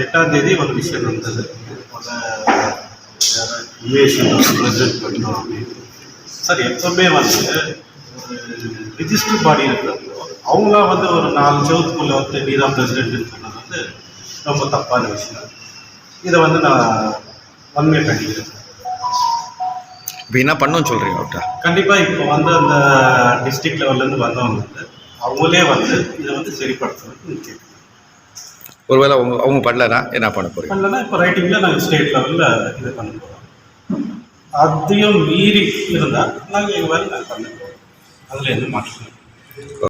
எட்டாம் தேதி ஒரு விஷயம் நடந்தது. யுஏஷன் ப்ரெசென்ட் பண்ணணும் அப்படின்னு. சார் எப்பவுமே வந்து ரிஜிஸ்டர் பாடி இருக்கிறப்போ அவங்களா வந்து ஒரு நாலு செவத்துக்குள்ளே வந்து நீ தான் பிரசிடென்ட்னு சொன்னது வந்து ரொம்ப தப்பான விஷயம். இதை வந்து நான் வன்மையை கண்டிக்கிறேன் இப்போ என்ன பண்ணணும்னு சொல்கிறீங்க அவர்கிட்ட? கண்டிப்பாக இப்போ வந்து அந்த டிஸ்ட்ரிக்ட் லெவல்லேருந்து வந்தவங்க வந்து அவங்களே வந்து இதை வந்து சரிப்படுத்தணும்னு கேட்குறேன் ஒருவேளை அவங்க அவங்க பண்ணலன்னா என்ன பண்ண போகிறீங்க பண்ணலன்னா இப்போ ரைட்டிங்கில் நாங்கள் ஸ்டேட் லெவலில் இது பண்ண போகிறோம் அதையும் மீறி இருந்தால் நாங்கள் எங்கள் வேலை நாங்கள் பண்ண போகிறோம் அதில் எந்த மாற்றம்.